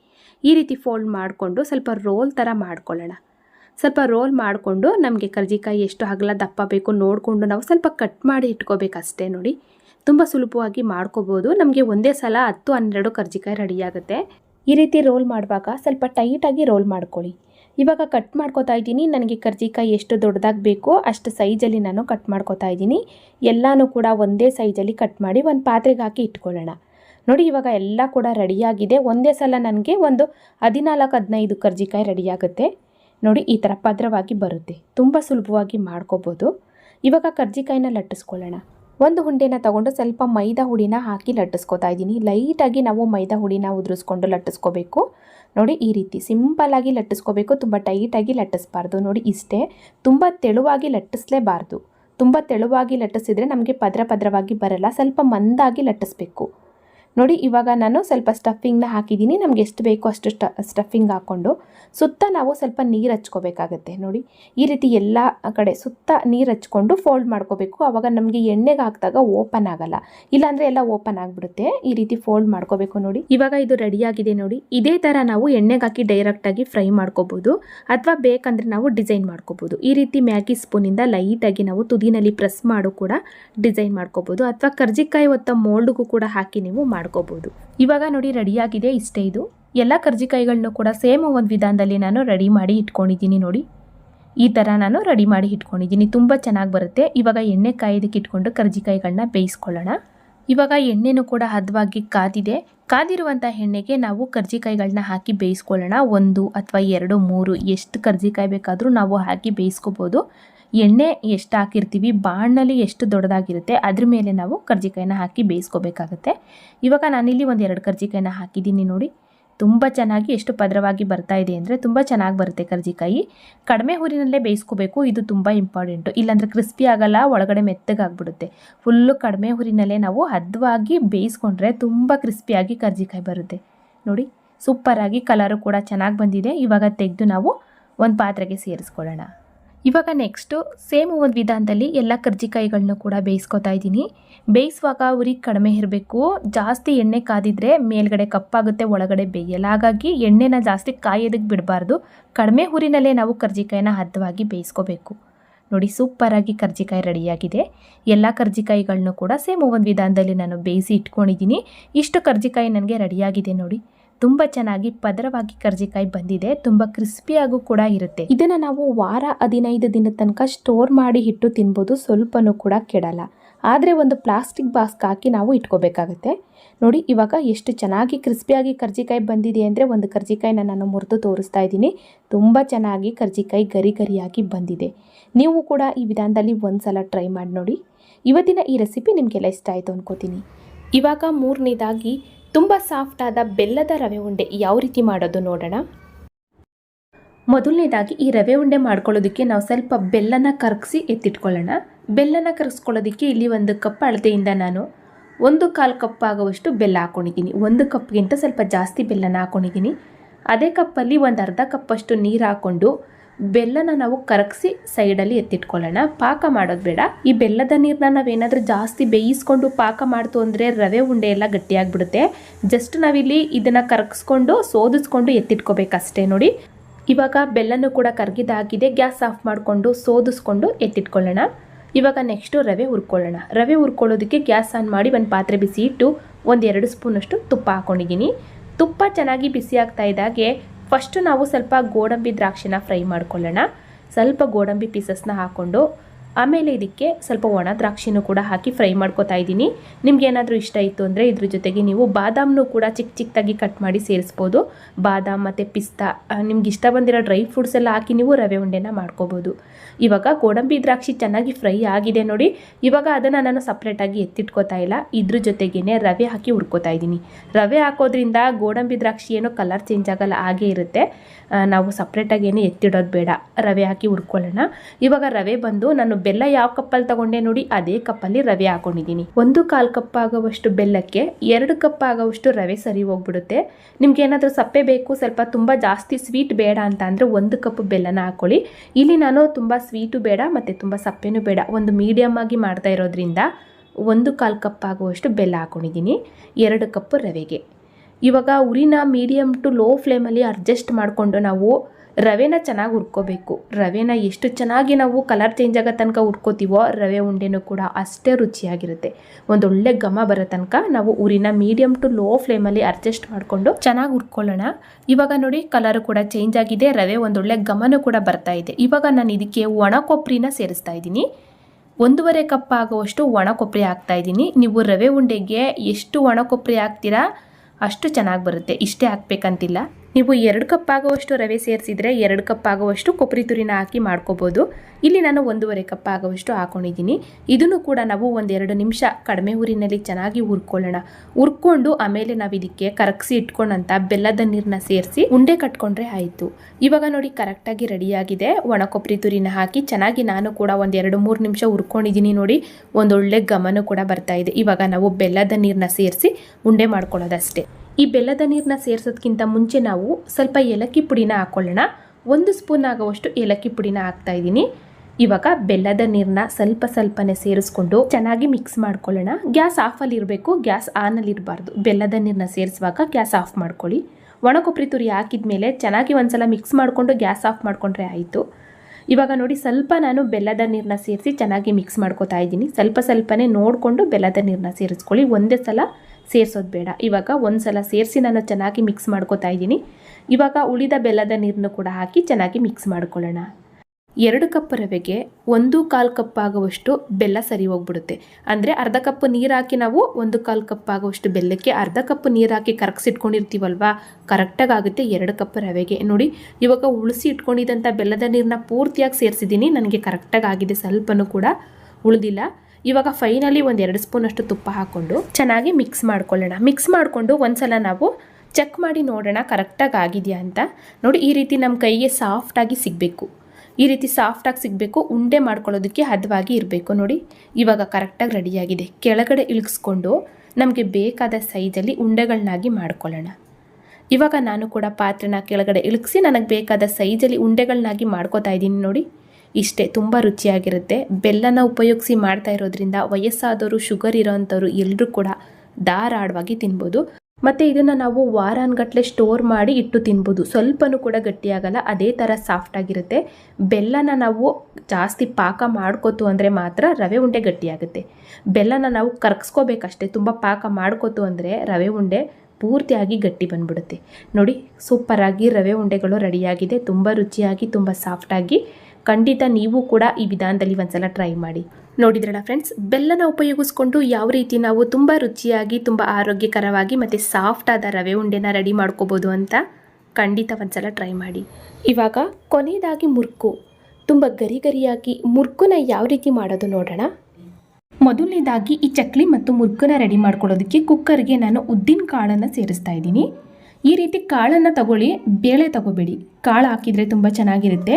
ಈ ರೀತಿ ಫೋಲ್ಡ್ ಮಾಡಿಕೊಂಡು ಸ್ವಲ್ಪ ರೋಲ್ ಥರ ಮಾಡ್ಕೊಳ್ಳೋಣ. ಸ್ವಲ್ಪ ರೋಲ್ ಮಾಡಿಕೊಂಡು ನಮಗೆ ಕರ್ಜಿಕಾಯಿ ಎಷ್ಟು ಹಗಲ ದಪ್ಪ ಬೇಕು ನೋಡಿಕೊಂಡು ನಾವು ಸ್ವಲ್ಪ ಕಟ್ ಮಾಡಿ ಇಟ್ಕೋಬೇಕಷ್ಟೇ ನೋಡಿ. ತುಂಬ ಸುಲಭವಾಗಿ ಮಾಡ್ಕೋಬೋದು. ನಮಗೆ ಒಂದೇ ಸಲ ಹತ್ತು ಹನ್ನೆರಡು ಕರ್ಜಿಕಾಯಿ ರೆಡಿಯಾಗುತ್ತೆ ಈ ರೀತಿ ರೋಲ್ ಮಾಡುವಾಗ ಸ್ವಲ್ಪ ಟೈಟಾಗಿ ರೋಲ್ ಮಾಡ್ಕೊಳ್ಳಿ. ಇವಾಗ ಕಟ್ ಮಾಡ್ಕೋತಾ ಇದ್ದೀನಿ. ನನಗೆ ಕರ್ಜಿಕಾಯಿ ಎಷ್ಟು ದೊಡ್ಡದಾಗಿ ಬೇಕೋ ಅಷ್ಟು ಸೈಜಲ್ಲಿ ನಾನು ಕಟ್ ಮಾಡ್ಕೋತಾ ಇದ್ದೀನಿ. ಎಲ್ಲನೂ ಕೂಡ ಒಂದೇ ಸೈಜಲ್ಲಿ ಕಟ್ ಮಾಡಿ ಒಂದು ಪಾತ್ರೆಗೆ ಹಾಕಿ ಇಟ್ಕೊಳ್ಳೋಣ. ನೋಡಿ, ಇವಾಗ ಎಲ್ಲ ಕೂಡ ರೆಡಿಯಾಗಿದೆ ಒಂದೇ ಸಲ ನನಗೆ ಒಂದು ಹದಿನಾಲ್ಕು, ಹದಿನೈದು ಕರ್ಜಿಕಾಯಿ ರೆಡಿಯಾಗುತ್ತೆ ನೋಡಿ, ಈ ಥರ ಪದ್ರವಾಗಿ ಬರುತ್ತೆ. ತುಂಬ ಸುಲಭವಾಗಿ ಮಾಡ್ಕೋಬೋದು. ಇವಾಗ ಕರ್ಜಿಕಾಯಿನ ಲಟ್ಟಿಸ್ಕೊಳ್ಳೋಣ. ಒಂದು ಹುಂಡೆನ ತಗೊಂಡು ಸ್ವಲ್ಪ ಮೈದಾ ಹುಡಿನ ಹಾಕಿ ಲಟ್ಟಿಸ್ಕೊತಾ ಇದ್ದೀನಿ. ಲೈಟಾಗಿ ನಾವು ಮೈದಾ ಹುಡಿನ ಉದುರಿಸ್ಕೊಂಡು ಲಟ್ಟಿಸ್ಕೋಬೇಕು. ನೋಡಿ ಈ ರೀತಿ ಸಿಂಪಲ್ಲಾಗಿ ಲಟ್ಟಿಸ್ಕೋಬೇಕು, ತುಂಬ ಟೈಟಾಗಿ ಲಟ್ಟಿಸ್ಬಾರ್ದು. ನೋಡಿ ಇಷ್ಟೇ, ತುಂಬ ತೆಳುವಾಗಿ ಲಟ್ಟಿಸ್ಲೇಬಾರ್ದು. ತುಂಬ ತೆಳುವಾಗಿ ಲಟ್ಟಿಸಿದರೆ ನಮಗೆ ಪದ್ರ ಪದ್ರವಾಗಿ ಬರಲ್ಲ, ಸ್ವಲ್ಪ ಮಂದಾಗಿ ಲಟ್ಟಿಸ್ಬೇಕು. ನೋಡಿ, ಇವಾಗ ನಾನು ಸ್ವಲ್ಪ ಸ್ಟಫಿಂಗ್ನ ಹಾಕಿದ್ದೀನಿ. ನಮ್ಗೆ ಎಷ್ಟು ಬೇಕೋ ಅಷ್ಟು ಸ್ಟ ಸ್ಟಫಿಂಗ್ ಹಾಕ್ಕೊಂಡು ಸುತ್ತ ನಾವು ಸ್ವಲ್ಪ ನೀರು ಹಚ್ಕೋಬೇಕಾಗತ್ತೆ. ನೋಡಿ, ಈ ರೀತಿ ಎಲ್ಲ ಕಡೆ ಸುತ್ತ ನೀರು ಹಚ್ಕೊಂಡು ಫೋಲ್ಡ್ ಮಾಡ್ಕೋಬೇಕು. ಆವಾಗ ನಮಗೆ ಎಣ್ಣೆಗೆ ಹಾಕಿದಾಗ ಓಪನ್ ಆಗಲ್ಲ. ಇಲ್ಲಾಂದರೆ ಎಲ್ಲ ಓಪನ್ ಆಗಿಬಿಡುತ್ತೆ. ಈ ರೀತಿ ಫೋಲ್ಡ್ ಮಾಡ್ಕೋಬೇಕು ನೋಡಿ. ಇವಾಗ ಇದು ರೆಡಿಯಾಗಿದೆ ನೋಡಿ. ಇದೇ ಥರ ನಾವು ಎಣ್ಣೆಗೆ ಹಾಕಿ ಡೈರೆಕ್ಟಾಗಿ ಫ್ರೈ ಮಾಡ್ಕೋಬೋದು. ಅಥವಾ ಬೇಕಂದರೆ ನಾವು ಡಿಸೈನ್ ಮಾಡ್ಕೋಬೋದು. ಈ ರೀತಿ ಮ್ಯಾಗಿ ಸ್ಪೂನಿಂದ ಲೈಟಾಗಿ ನಾವು ತುದಿನಲ್ಲಿ ಪ್ರೆಸ್ ಮಾಡು ಕೂಡ ಡಿಸೈನ್ ಮಾಡ್ಕೋಬೋದು. ಅಥವಾ ಕರ್ಜಿಕಾಯಿ ಒತ್ತ ಮೋಲ್ಡ್ಗೂ ಕೂಡ ಹಾಕಿ ನೀವು ಮಾಡ್ಕೋಬೋದು. ಇವಾಗ ನೋಡಿ ರೆಡಿಯಾಗಿದೆ ಇಷ್ಟೇ ಇದು. ಎಲ್ಲ ಕರ್ಜಿಕಾಯಿಗಳನ್ನು ಕೂಡ ಸೇಮ್ ಒಂದು ವಿಧಾನದಲ್ಲಿ ನಾನು ರೆಡಿ ಮಾಡಿ ಇಟ್ಕೊಂಡಿದ್ದೀನಿ ನೋಡಿ. ಈ ಥರ ನಾನು ರೆಡಿ ಮಾಡಿ ಇಟ್ಕೊಂಡಿದ್ದೀನಿ. ತುಂಬ ಚೆನ್ನಾಗಿ ಬರುತ್ತೆ. ಇವಾಗ ಎಣ್ಣೆ ಕಾಯೋದಕ್ಕೆ ಇಟ್ಕೊಂಡು ಕರ್ಜಿಕಾಯಿಗಳನ್ನ ಬೇಯಿಸ್ಕೊಳ್ಳೋಣ. ಇವಾಗ ಎಣ್ಣೆನೂ ಕೂಡ ಹದವಾಗಿ ಕಾದಿದೆ. ಕಾದಿರುವಂಥ ಎಣ್ಣೆಗೆ ನಾವು ಕರ್ಜಿಕಾಯಿಗಳನ್ನ ಹಾಕಿ ಬೇಯಿಸ್ಕೊಳ್ಳೋಣ. ಒಂದು ಅಥವಾ ಎರಡು, ಮೂರು, ಎಷ್ಟು ಕರ್ಜಿಕಾಯಿ ಬೇಕಾದರೂ ನಾವು ಹಾಕಿ ಬೇಯಿಸ್ಕೋಬೋದು. ಎಣ್ಣೆ ಎಷ್ಟು ಹಾಕಿರ್ತೀವಿ, ಬಾಣಲ್ಲಿ ಎಷ್ಟು ದೊಡ್ಡದಾಗಿರುತ್ತೆ, ಅದ್ರ ಮೇಲೆ ನಾವು ಕರ್ಜಿಕಾಯಿನ ಹಾಕಿ ಬೇಯಿಸ್ಕೋಬೇಕಾಗತ್ತೆ. ಇವಾಗ ನಾನಿಲ್ಲಿ ಒಂದು ಎರಡು ಕರ್ಜಿಕಾಯಿನ ಹಾಕಿದ್ದೀನಿ ನೋಡಿ. ತುಂಬ ಚೆನ್ನಾಗಿ ಎಷ್ಟು ಪದರವಾಗಿ ಬರ್ತಾ ಇದೆ ಅಂದರೆ ತುಂಬ ಚೆನ್ನಾಗಿ ಬರುತ್ತೆ ಕರ್ಜಿಕಾಯಿ. ಕಡಿಮೆ ಹುರಿನಲ್ಲೇ ಬೇಯಿಸ್ಕೋಬೇಕು, ಇದು ತುಂಬ ಇಂಪಾರ್ಟೆಂಟು. ಇಲ್ಲಾಂದರೆ ಕ್ರಿಸ್ಪಿ ಆಗಲ್ಲ, ಒಳಗಡೆ ಮೆತ್ತಗಾಗ್ಬಿಡುತ್ತೆ ಫುಲ್ಲು ಕಡಿಮೆ ಹುರಿನಲ್ಲೇ ನಾವು ಹದವಾಗಿ ಬೇಯಿಸ್ಕೊಂಡ್ರೆ ತುಂಬ ಕ್ರಿಸ್ಪಿಯಾಗಿ ಕರ್ಜಿಕಾಯಿ ಬರುತ್ತೆ. ನೋಡಿ ಸೂಪರಾಗಿ ಕಲರು ಕೂಡ ಚೆನ್ನಾಗಿ ಬಂದಿದೆ. ಇವಾಗ ತೆಗೆದು ನಾವು ಒಂದು ಪಾತ್ರೆಗೆ ಸೇರಿಸ್ಕೊಳ್ಳೋಣ. ಇವಾಗ ನೆಕ್ಸ್ಟು ಸೇಮ್ ಒಂದು ವಿಧಾನದಲ್ಲಿ ಎಲ್ಲ ಕರ್ಜಿಕಾಯಿಗಳನ್ನೂ ಕೂಡ ಬೇಯಿಸ್ಕೊತಾ ಇದ್ದೀನಿ. ಬೇಯಿಸುವಾಗ ಉರಿ ಕಡಿಮೆ ಇರಬೇಕು. ಜಾಸ್ತಿ ಎಣ್ಣೆ ಕಾದಿದ್ರೆ ಮೇಲ್ಗಡೆ ಕಪ್ಪಾಗುತ್ತೆ, ಒಳಗಡೆ ಬೇಯಲ್ಲ. ಹಾಗಾಗಿ ಎಣ್ಣೆನ ಜಾಸ್ತಿ ಕಾಯೋದಕ್ಕೆ ಬಿಡಬಾರ್ದು. ಕಡಿಮೆ ಹುರಿನಲ್ಲೇ ನಾವು ಕರ್ಜಿಕಾಯಿನ ಹದವಾಗಿ ಬೇಯಿಸ್ಕೋಬೇಕು. ನೋಡಿ, ಸೂಪರಾಗಿ ಕರ್ಜಿಕಾಯಿ ರೆಡಿಯಾಗಿದೆ. ಎಲ್ಲ ಕರ್ಜಿಕಾಯಿಗಳನ್ನೂ ಕೂಡ ಸೇಮ್ ಒಂದು ವಿಧಾನದಲ್ಲಿ ನಾನು ಬೇಯಿಸಿ ಇಟ್ಕೊಂಡಿದ್ದೀನಿ. ಇಷ್ಟು ಕರ್ಜಿಕಾಯಿ ನನಗೆ ರೆಡಿಯಾಗಿದೆ ನೋಡಿ. ತುಂಬ ಚೆನ್ನಾಗಿ ಪದರವಾಗಿ ಕರ್ಜಿಕಾಯಿ ಬಂದಿದೆ, ತುಂಬ ಕ್ರಿಸ್ಪಿಯಾಗೂ ಕೂಡ ಇರುತ್ತೆ. ಇದನ್ನು ನಾವು ವಾರ ಹದಿನೈದು ದಿನದ ತನಕ ಸ್ಟೋರ್ ಮಾಡಿ ಇಟ್ಟು ತಿನ್ಬೋದು, ಸ್ವಲ್ಪನೂ ಕೂಡ ಕೆಡಲ್ಲ. ಆದರೆ ಒಂದು ಪ್ಲಾಸ್ಟಿಕ್ ಬಾಸ್ಕ್ ಹಾಕಿ ನಾವು ಇಟ್ಕೋಬೇಕಾಗತ್ತೆ. ನೋಡಿ, ಇವಾಗ ಎಷ್ಟು ಚೆನ್ನಾಗಿ ಕ್ರಿಸ್ಪಿಯಾಗಿ ಕರ್ಜಿಕಾಯಿ ಬಂದಿದೆ ಅಂದರೆ ಒಂದು ಕರ್ಜಿಕಾಯಿನ ನಾನು ಮುರಿದು ತೋರಿಸ್ತಾ ಇದ್ದೀನಿ. ತುಂಬ ಚೆನ್ನಾಗಿ ಕರ್ಜಿಕಾಯಿ ಗರಿ ಗರಿಯಾಗಿ ಬಂದಿದೆ. ನೀವು ಕೂಡ ಈ ವಿಧಾನದಲ್ಲಿ ಒಂದು ಸಲ ಟ್ರೈ ಮಾಡಿ ನೋಡಿ. ಇವತ್ತಿನ ಈ ರೆಸಿಪಿ ನಿಮಗೆಲ್ಲ ಇಷ್ಟ ಆಯಿತು ಅನ್ಕೋತೀನಿ. ಇವಾಗ ಮೂರನೇದಾಗಿ ತುಂಬ ಸಾಫ್ಟಾದ ಬೆಲ್ಲದ ರವೆ ಉಂಡೆ ಯಾವ ರೀತಿ ಮಾಡೋದು ನೋಡೋಣ. ಮೊದಲನೇದಾಗಿ ಈ ರವೆ ಉಂಡೆ ಮಾಡ್ಕೊಳ್ಳೋದಕ್ಕೆ ನಾವು ಸ್ವಲ್ಪ ಬೆಲ್ಲನ ಕರಗಿಸಿ ಎತ್ತಿಟ್ಕೊಳ್ಳೋಣ. ಬೆಲ್ಲನ ಕರಗಿಸ್ಕೊಳ್ಳೋದಕ್ಕೆ ಇಲ್ಲಿ ಒಂದು ಕಪ್ ಅಳತೆಯಿಂದ ನಾನು ಒಂದು ಕಾಲು ಕಪ್ ಆಗುವಷ್ಟು ಬೆಲ್ಲ ಹಾಕೊಂಡಿದ್ದೀನಿ. ಒಂದು ಕಪ್ಗಿಂತ ಸ್ವಲ್ಪ ಜಾಸ್ತಿ ಬೆಲ್ಲನ ಹಾಕೊಂಡಿದ್ದೀನಿ. ಅದೇ ಕಪ್ಪಲ್ಲಿ ಒಂದು ಅರ್ಧ ಕಪ್ಪಷ್ಟು ನೀರು ಹಾಕ್ಕೊಂಡು ಬೆಲ್ಲನ ನಾವು ಕರಗಿಸಿ ಸೈಡಲ್ಲಿ ಎತ್ತಿಟ್ಕೊಳ್ಳೋಣ. ಪಾಕ ಮಾಡೋದು ಬೇಡ. ಈ ಬೆಲ್ಲದ ನೀರನ್ನ ನಾವೇನಾದರೂ ಜಾಸ್ತಿ ಬೇಯಿಸ್ಕೊಂಡು ಪಾಕ ಮಾಡ್ತು ಅಂದರೆ ರವೆ ಉಂಡೆ ಎಲ್ಲ ಗಟ್ಟಿಯಾಗಿಬಿಡುತ್ತೆ. ಜಸ್ಟ್ ನಾವಿಲ್ಲಿ ಇದನ್ನು ಕರಗಿಸ್ಕೊಂಡು ಸೋದಿಸ್ಕೊಂಡು ಎತ್ತಿಟ್ಕೋಬೇಕಷ್ಟೇ ನೋಡಿ. ಇವಾಗ ಬೆಲ್ಲನೂ ಕೂಡ ಕರಗಿದಾಗಿದೆ. ಗ್ಯಾಸ್ ಆಫ್ ಮಾಡಿಕೊಂಡು ಸೋದಿಸ್ಕೊಂಡು ಎತ್ತಿಟ್ಕೊಳ್ಳೋಣ. ಇವಾಗ ನೆಕ್ಸ್ಟು ರವೆ ಹುರ್ಕೊಳ್ಳೋಣ. ರವೆ ಹುರ್ಕೊಳ್ಳೋದಕ್ಕೆ ಗ್ಯಾಸ್ ಆನ್ ಮಾಡಿ ಒಂದು ಪಾತ್ರೆ ಬಿಸಿ ಇಟ್ಟು ಒಂದೆರಡು ಸ್ಪೂನಷ್ಟು ತುಪ್ಪ ಹಾಕ್ಕೊಂಡಿದ್ದೀನಿ ತುಪ್ಪ ಚೆನ್ನಾಗಿ ಬಿಸಿ ಆಗ್ತಾ ಇದ್ದಾಗೆ ಫಸ್ಟು ನಾವು ಸ್ವಲ್ಪ ಗೋಡಂಬಿ ದ್ರಾಕ್ಷಿನ ಫ್ರೈ ಮಾಡ್ಕೊಳ್ಳೋಣ. ಸ್ವಲ್ಪ ಗೋಡಂಬಿ ಪೀಸಸ್ನ ಹಾಕ್ಕೊಂಡು, ಆಮೇಲೆ ಇದಕ್ಕೆ ಸ್ವಲ್ಪ ಒಣ ದ್ರಾಕ್ಷಿನೂ ಕೂಡ ಹಾಕಿ ಫ್ರೈ ಮಾಡ್ಕೊತಾ ಇದ್ದೀನಿ. ನಿಮ್ಗೆ ಏನಾದರೂ ಇಷ್ಟ ಇತ್ತು ಅಂದರೆ ಇದ್ರ ಜೊತೆಗೆ ನೀವು ಬಾದಾಮ್ನೂ ಕೂಡ ಚಿಕ್ಕ ಚಿಕ್ಕದಾಗಿ ಕಟ್ ಮಾಡಿ ಸೇರಿಸ್ಬೋದು. ಬಾದಾಮ್ ಮತ್ತು ಪಿಸ್ತಾ ನಿಮ್ಗೆ ಇಷ್ಟ ಬಂದಿರೋ ಡ್ರೈ ಫ್ರೂಟ್ಸ್ ಎಲ್ಲ ಹಾಕಿ ನೀವು ರವೆ ಉಂಡೆನ ಮಾಡ್ಕೋಬೋದು. ಇವಾಗ ಗೋಡಂಬಿ ದ್ರಾಕ್ಷಿ ಚೆನ್ನಾಗಿ ಫ್ರೈ ಆಗಿದೆ ನೋಡಿ. ಇವಾಗ ಅದನ್ನು ನಾನು ಸಪ್ರೇಟಾಗಿ ಎತ್ತಿಟ್ಕೋತಾ ಇಲ್ಲ. ಇದ್ರ ಜೊತೆಗೇ ರವೆ ಹಾಕಿ ಹುರ್ಕೋತಾ ಇದ್ದೀನಿ. ರವೆ ಹಾಕೋದ್ರಿಂದ ಗೋಡಂಬಿ ದ್ರಾಕ್ಷಿ ಏನೋ ಕಲರ್ ಚೇಂಜ್ ಆಗಲ್ಲ, ಹಾಗೆ ಇರುತ್ತೆ. ನಾವು ಸಪ್ರೇಟಾಗಿ ಏನು ಎತ್ತಿಡೋದು ಬೇಡ. ರವೆ ಹಾಕಿ ಹುರ್ಕೊಳ್ಳೋಣ. ಇವಾಗ ರವೆ ಬಂದು ನಾನು ಬೆಲ್ಲ ಯಾವ ಕಪ್ಪಲ್ಲಿ ತಗೊಂಡೆ ನೋಡಿ, ಅದೇ ಕಪ್ಪಲ್ಲಿ ರವೆ ಹಾಕೊಂಡಿದ್ದೀನಿ. ಒಂದು ಕಾಲು ಕಪ್ ಆಗುವಷ್ಟು ಬೆಲ್ಲಕ್ಕೆ ಎರಡು ಕಪ್ ಆಗುವಷ್ಟು ರವೆ ಸರಿ ಹೋಗ್ಬಿಡುತ್ತೆ. ನಿಮ್ಗೆ ಏನಾದರೂ ಸಪ್ಪೆ ಬೇಕು, ಸ್ವಲ್ಪ ತುಂಬ ಜಾಸ್ತಿ ಸ್ವೀಟ್ ಬೇಡ ಅಂತ ಅಂದರೆ ಒಂದು ಕಪ್ ಬೆಲ್ಲನ ಹಾಕೊಳ್ಳಿ. ಇಲ್ಲಿ ನಾನು ತುಂಬ ಸ್ವೀಟು ಬೇಡ, ಮತ್ತು ತುಂಬ ಸಪ್ಪೆನೂ ಬೇಡ. ಒಂದು ಮೀಡಿಯಮ್ ಆಗಿ ಮಾಡ್ತಾ ಇರೋದ್ರಿಂದ ಒಂದು ಕಾಲು ಕಪ್ ಆಗುವಷ್ಟು ಬೆಲ್ಲ ಹಾಕೊಂಡಿದ್ದೀನಿ. ಎರಡು ಕಪ್ ರವೆಗೆ. ಇವಾಗ ಉರಿನ ಮೀಡಿಯಮ್ ಟು ಲೋ ಫ್ಲೇಮಲ್ಲಿ ಅಡ್ಜಸ್ಟ್ ಮಾಡಿಕೊಂಡು ನಾವು ರವೆನ ಚೆನ್ನಾಗಿ ಹುರ್ಕೋಬೇಕು. ರವೆನ ಎಷ್ಟು ಚೆನ್ನಾಗಿ ನಾವು ಕಲರ್ ಚೇಂಜ್ ಆಗೋ ತನಕ ಹುರ್ಕೋತೀವೋ ರವೆ ಉಂಡೆನೂ ಕೂಡ ಅಷ್ಟೇ ರುಚಿಯಾಗಿರುತ್ತೆ. ಒಂದೊಳ್ಳೆ ಘಮ ಬರೋ ತನಕ ನಾವು ಊರಿನ ಮೀಡಿಯಮ್ ಟು ಲೋ ಫ್ಲೇಮಲ್ಲಿ ಅಡ್ಜಸ್ಟ್ ಮಾಡಿಕೊಂಡು ಚೆನ್ನಾಗಿ ಹುರ್ಕೊಳ್ಳೋಣ. ಇವಾಗ ನೋಡಿ ಕಲರ್ ಕೂಡ ಚೇಂಜ್ ಆಗಿದೆ, ರವೆ ಒಂದೊಳ್ಳೆ ಘಮನೂ ಕೂಡ ಬರ್ತಾ ಇದೆ. ಇವಾಗ ನಾನು ಇದಕ್ಕೆ ಒಣ ಕೊಬ್ಬರಿನ ಸೇರಿಸ್ತಾ ಇದ್ದೀನಿ. ಒಂದೂವರೆ ಕಪ್ ಆಗುವಷ್ಟು ಒಣ ಕೊಬ್ಬರಿ ಹಾಕ್ತಾ ಇದ್ದೀನಿ. ನೀವು ರವೆ ಉಂಡೆಗೆ ಎಷ್ಟು ಒಣ ಕೊಬ್ಬರಿ ಹಾಕ್ತೀರಾ ಅಷ್ಟು ಚೆನ್ನಾಗಿ ಬರುತ್ತೆ. ಇಷ್ಟೇ ಹಾಕ್ಬೇಕಂತಿಲ್ಲ. ನೀವು ಎರಡು ಕಪ್ ಆಗುವಷ್ಟು ರವೆ ಸೇರಿಸಿದ್ರೆ ಎರಡು ಕಪ್ ಆಗುವಷ್ಟು ಕೊಬ್ಬರಿ ತುರಿನ ಹಾಕಿ ಮಾಡ್ಕೋಬೋದು. ಇಲ್ಲಿ ನಾನು ಒಂದೂವರೆ ಕಪ್ ಆಗುವಷ್ಟು ಹಾಕೊಂಡಿದ್ದೀನಿ. ಇದನ್ನು ಕೂಡ ನಾವು ಒಂದೆರಡು ನಿಮಿಷ ಕಡಿಮೆ ಊರಿನಲ್ಲಿ ಚೆನ್ನಾಗಿ ಹುರ್ಕೊಳ್ಳೋಣ. ಹುರ್ಕೊಂಡು ಆಮೇಲೆ ನಾವು ಇದಕ್ಕೆ ಕರಗಿಸಿ ಇಟ್ಕೊಂಡಂತ ಬೆಲ್ಲದ ನೀರನ್ನ ಸೇರಿಸಿ ಉಂಡೆ ಕಟ್ಕೊಂಡ್ರೆ ಆಯಿತು. ಇವಾಗ ನೋಡಿ ಕರೆಕ್ಟಾಗಿ ರೆಡಿಯಾಗಿದೆ. ಒಣ ಕೊಬ್ಬರಿ ತುರಿನ ಹಾಕಿ ಚೆನ್ನಾಗಿ ನಾನು ಕೂಡ ಒಂದೆರಡು ಮೂರು ನಿಮಿಷ ಹುರ್ಕೊಂಡಿದ್ದೀನಿ ನೋಡಿ. ಒಂದೊಳ್ಳೆ ಗಮನ ಕೂಡ ಬರ್ತಾ ಇದೆ. ಇವಾಗ ನಾವು ಬೆಲ್ಲದ ನೀರನ್ನ ಸೇರಿಸಿ ಉಂಡೆ ಮಾಡ್ಕೊಳ್ಳೋದಷ್ಟೇ. ಈ ಬೆಲ್ಲದ ನೀರನ್ನ ಸೇರಿಸೋದಕ್ಕಿಂತ ಮುಂಚೆ ನಾವು ಸ್ವಲ್ಪ ಏಲಕ್ಕಿ ಪುಡಿನ ಹಾಕ್ಕೊಳ್ಳೋಣ ಒಂದು ಸ್ಪೂನ್ ಆಗುವಷ್ಟು ಏಲಕ್ಕಿ ಪುಡಿನ ಹಾಕ್ತಾ ಇದ್ದೀನಿ. ಇವಾಗ ಬೆಲ್ಲದ ನೀರನ್ನ ಸ್ವಲ್ಪ ಸ್ವಲ್ಪನೇ ಸೇರಿಸ್ಕೊಂಡು ಚೆನ್ನಾಗಿ ಮಿಕ್ಸ್ ಮಾಡ್ಕೊಳ್ಳೋಣ. ಗ್ಯಾಸ್ ಆಫಲ್ಲಿ ಇರಬೇಕು, ಗ್ಯಾಸ್ ಆನಲ್ಲಿ ಇರಬಾರ್ದು. ಬೆಲ್ಲದ ನೀರನ್ನ ಸೇರಿಸುವಾಗ ಗ್ಯಾಸ್ ಆಫ್ ಮಾಡ್ಕೊಳ್ಳಿ. ಒಣ ಕೊಬ್ಬರಿ ತುರಿ ಹಾಕಿದ ಮೇಲೆ ಚೆನ್ನಾಗಿ ಒಂದ್ಸಲ ಮಿಕ್ಸ್ ಮಾಡಿಕೊಂಡು ಗ್ಯಾಸ್ ಆಫ್ ಮಾಡಿಕೊಂಡ್ರೆ ಆಯಿತು. ಇವಾಗ ನೋಡಿ ಸ್ವಲ್ಪ ನಾನು ಬೆಲ್ಲದ ನೀರನ್ನ ಸೇರಿಸಿ ಚೆನ್ನಾಗಿ ಮಿಕ್ಸ್ ಮಾಡ್ಕೋತಾ ಇದ್ದೀನಿ. ಸ್ವಲ್ಪ ಸ್ವಲ್ಪನೇ ನೋಡಿಕೊಂಡು ಬೆಲ್ಲದ ನೀರನ್ನ ಸೇರಿಸ್ಕೊಳ್ಳಿ. ಒಂದೇ ಸಲ ಸೇರಿಸೋದು ಬೇಡ. ಇವಾಗ ಒಂದು ಸಲ ಸೇರಿಸಿ ನಾನು ಚೆನ್ನಾಗಿ ಮಿಕ್ಸ್ ಮಾಡ್ಕೋತಾ ಇದ್ದೀನಿ. ಇವಾಗ ಉಳಿದ ಬೆಲ್ಲದ ನೀರನ್ನು ಕೂಡ ಹಾಕಿ ಚೆನ್ನಾಗಿ ಮಿಕ್ಸ್ ಮಾಡ್ಕೊಳ್ಳೋಣ. ಎರಡು ಕಪ್ ರವೆಗೆ ಒಂದು ಕಾಲು ಕಪ್ ಆಗುವಷ್ಟು ಬೆಲ್ಲ ಸರಿ ಹೋಗ್ಬಿಡುತ್ತೆ. ಅಂದರೆ ಅರ್ಧ ಕಪ್ ನೀರು ಹಾಕಿ ನಾವು ಒಂದು ಕಾಲು ಕಪ್ ಆಗುವಷ್ಟು ಬೆಲ್ಲಕ್ಕೆ ಅರ್ಧ ಕಪ್ ನೀರು ಹಾಕಿ ಕರಗಿಸಿಟ್ಕೊಂಡಿರ್ತೀವಲ್ವಾ? ಕರೆಕ್ಟಾಗಿ ಆಗುತ್ತೆ ಎರಡು ಕಪ್ ರವೆಗೆ. ನೋಡಿ, ಇವಾಗ ಉಳಿಸಿ ಇಟ್ಕೊಂಡಿದ್ದಂಥ ಬೆಲ್ಲದ ನೀರನ್ನ ಪೂರ್ತಿಯಾಗಿ ಸೇರಿಸಿದ್ದೀನಿ. ನನಗೆ ಕರೆಕ್ಟಾಗಿ ಆಗಿದೆ. ಸ್ವಲ್ಪನೂ ಕೂಡ ಉಳಿದಿಲ್ಲ. ಇವಾಗ ಫೈನಲಿ ಒಂದು ಎರಡು ಸ್ಪೂನಷ್ಟು ತುಪ್ಪ ಹಾಕ್ಕೊಂಡು ಚೆನ್ನಾಗಿ ಮಿಕ್ಸ್ ಮಾಡ್ಕೊಳ್ಳೋಣ. ಮಿಕ್ಸ್ ಮಾಡಿಕೊಂಡು ಒಂದ್ಸಲ ನಾವು ಚೆಕ್ ಮಾಡಿ ನೋಡೋಣ ಕರೆಕ್ಟಾಗಿ ಆಗಿದೆಯಾ ಅಂತ. ನೋಡಿ, ಈ ರೀತಿ ನಮ್ಮ ಕೈಗೆ ಸಾಫ್ಟಾಗಿ ಸಿಗಬೇಕು. ಈ ರೀತಿ ಸಾಫ್ಟಾಗಿ ಸಿಗಬೇಕು, ಉಂಡೆ ಮಾಡ್ಕೊಳ್ಳೋದಕ್ಕೆ ಹದವಾಗಿ ಇರಬೇಕು. ನೋಡಿ, ಇವಾಗ ಕರೆಕ್ಟಾಗಿ ರೆಡಿಯಾಗಿದೆ ಕೆಳಗಡೆ ಇಳಿಸ್ಕೊಂಡು ನಮಗೆ ಬೇಕಾದ ಸೈಜಲ್ಲಿ ಉಂಡೆಗಳನ್ನಾಗಿ ಮಾಡ್ಕೊಳ್ಳೋಣ. ಇವಾಗ ನಾನು ಕೂಡ ಪಾತ್ರೆನ ಕೆಳಗಡೆ ಇಳಿಸಿ, ನನಗೆ ಬೇಕಾದ ಸೈಜಲ್ಲಿ ಉಂಡೆಗಳನ್ನಾಗಿ ಮಾಡ್ಕೋತಾ ಇದ್ದೀನಿ. ನೋಡಿ ಇಷ್ಟೇ ತುಂಬ ರುಚಿಯಾಗಿರುತ್ತೆ. ಬೆಲ್ಲನ ಉಪಯೋಗಿಸಿ ಮಾಡ್ತಾ ಇರೋದ್ರಿಂದ ವಯಸ್ಸಾದವರು ಶುಗರ್ ಇರೋವಂಥವ್ರು ಎಲ್ಲರೂ ಕೂಡ ಧಾರಾಳವಾಗಿ ತಿನ್ಬೋದು. ಮತ್ತು ಇದನ್ನು ನಾವು ವಾರಾನ್ಗಟ್ಲೆ ಸ್ಟೋರ್ ಮಾಡಿ ಇಟ್ಟು ತಿನ್ಬೋದು. ಸ್ವಲ್ಪನೂ ಕೂಡ ಗಟ್ಟಿಯಾಗಲ್ಲ, ಅದೇ ಥರ ಸಾಫ್ಟಾಗಿರುತ್ತೆ ಬೆಲ್ಲನ ನಾವು ಜಾಸ್ತಿ ಪಾಕ ಮಾಡ್ಕೋತು ಅಂದರೆ ಮಾತ್ರ ರವೆ ಉಂಡೆ ಗಟ್ಟಿಯಾಗುತ್ತೆ. ಬೆಲ್ಲನ ನಾವು ಕರ್ಗಿಸ್ಕೋಬೇಕಷ್ಟೇ ತುಂಬ ಪಾಕ ಮಾಡ್ಕೋತು ಅಂದರೆ ರವೆ ಉಂಡೆ ಪೂರ್ತಿಯಾಗಿ ಗಟ್ಟಿ ಬಂದ್ಬಿಡುತ್ತೆ. ನೋಡಿ, ಸೂಪರಾಗಿ ರವೆ ಉಂಡೆಗಳು ರೆಡಿಯಾಗಿದೆ ತುಂಬ ರುಚಿಯಾಗಿ, ತುಂಬ ಸಾಫ್ಟಾಗಿ ಖಂಡಿತ ನೀವು ಕೂಡ ಈ ವಿಧಾನದಲ್ಲಿ ಒಂದ್ಸಲ ಟ್ರೈ ಮಾಡಿ. ನೋಡಿದ್ರಲ್ಲ ಫ್ರೆಂಡ್ಸ್ ಬೆಲ್ಲನ ಉಪಯೋಗಿಸ್ಕೊಂಡು ಯಾವ ರೀತಿ ನಾವು ತುಂಬ ರುಚಿಯಾಗಿ, ತುಂಬ ಆರೋಗ್ಯಕರವಾಗಿ ಮತ್ತು ಸಾಫ್ಟ್ ಆದ ರವೆ ಉಂಡೆನ ರೆಡಿ ಮಾಡ್ಕೋಬೋದು ಅಂತ ಖಂಡಿತ ಒಂದ್ಸಲ ಟ್ರೈ ಮಾಡಿ. ಇವಾಗ ಕೊನೆಯದಾಗಿ ಮುರ್ಕು. ತುಂಬ ಗರಿ ಗರಿಯಾಗಿ ಮುರ್ಕುನ ಯಾವ ರೀತಿ ಮಾಡೋದು ನೋಡೋಣ. ಮೊದಲನೇದಾಗಿ ಈ ಚಕ್ಲಿ ಮತ್ತು ಮುರ್ಕುನ ರೆಡಿ ಮಾಡ್ಕೊಳ್ಳೋದಕ್ಕೆ ಕುಕ್ಕರ್ಗೆ ನಾನು ಉದ್ದಿನ ಕಾಳನ್ನು ಸೇರಿಸ್ತಾ ಇದ್ದೀನಿ. ಈ ರೀತಿ ಕಾಳನ್ನು ತಗೊಳ್ಳಿ, ಬೇಳೆ ತಗೋಬೇಡಿ. ಕಾಳು ಹಾಕಿದರೆ ತುಂಬ ಚೆನ್ನಾಗಿರುತ್ತೆ.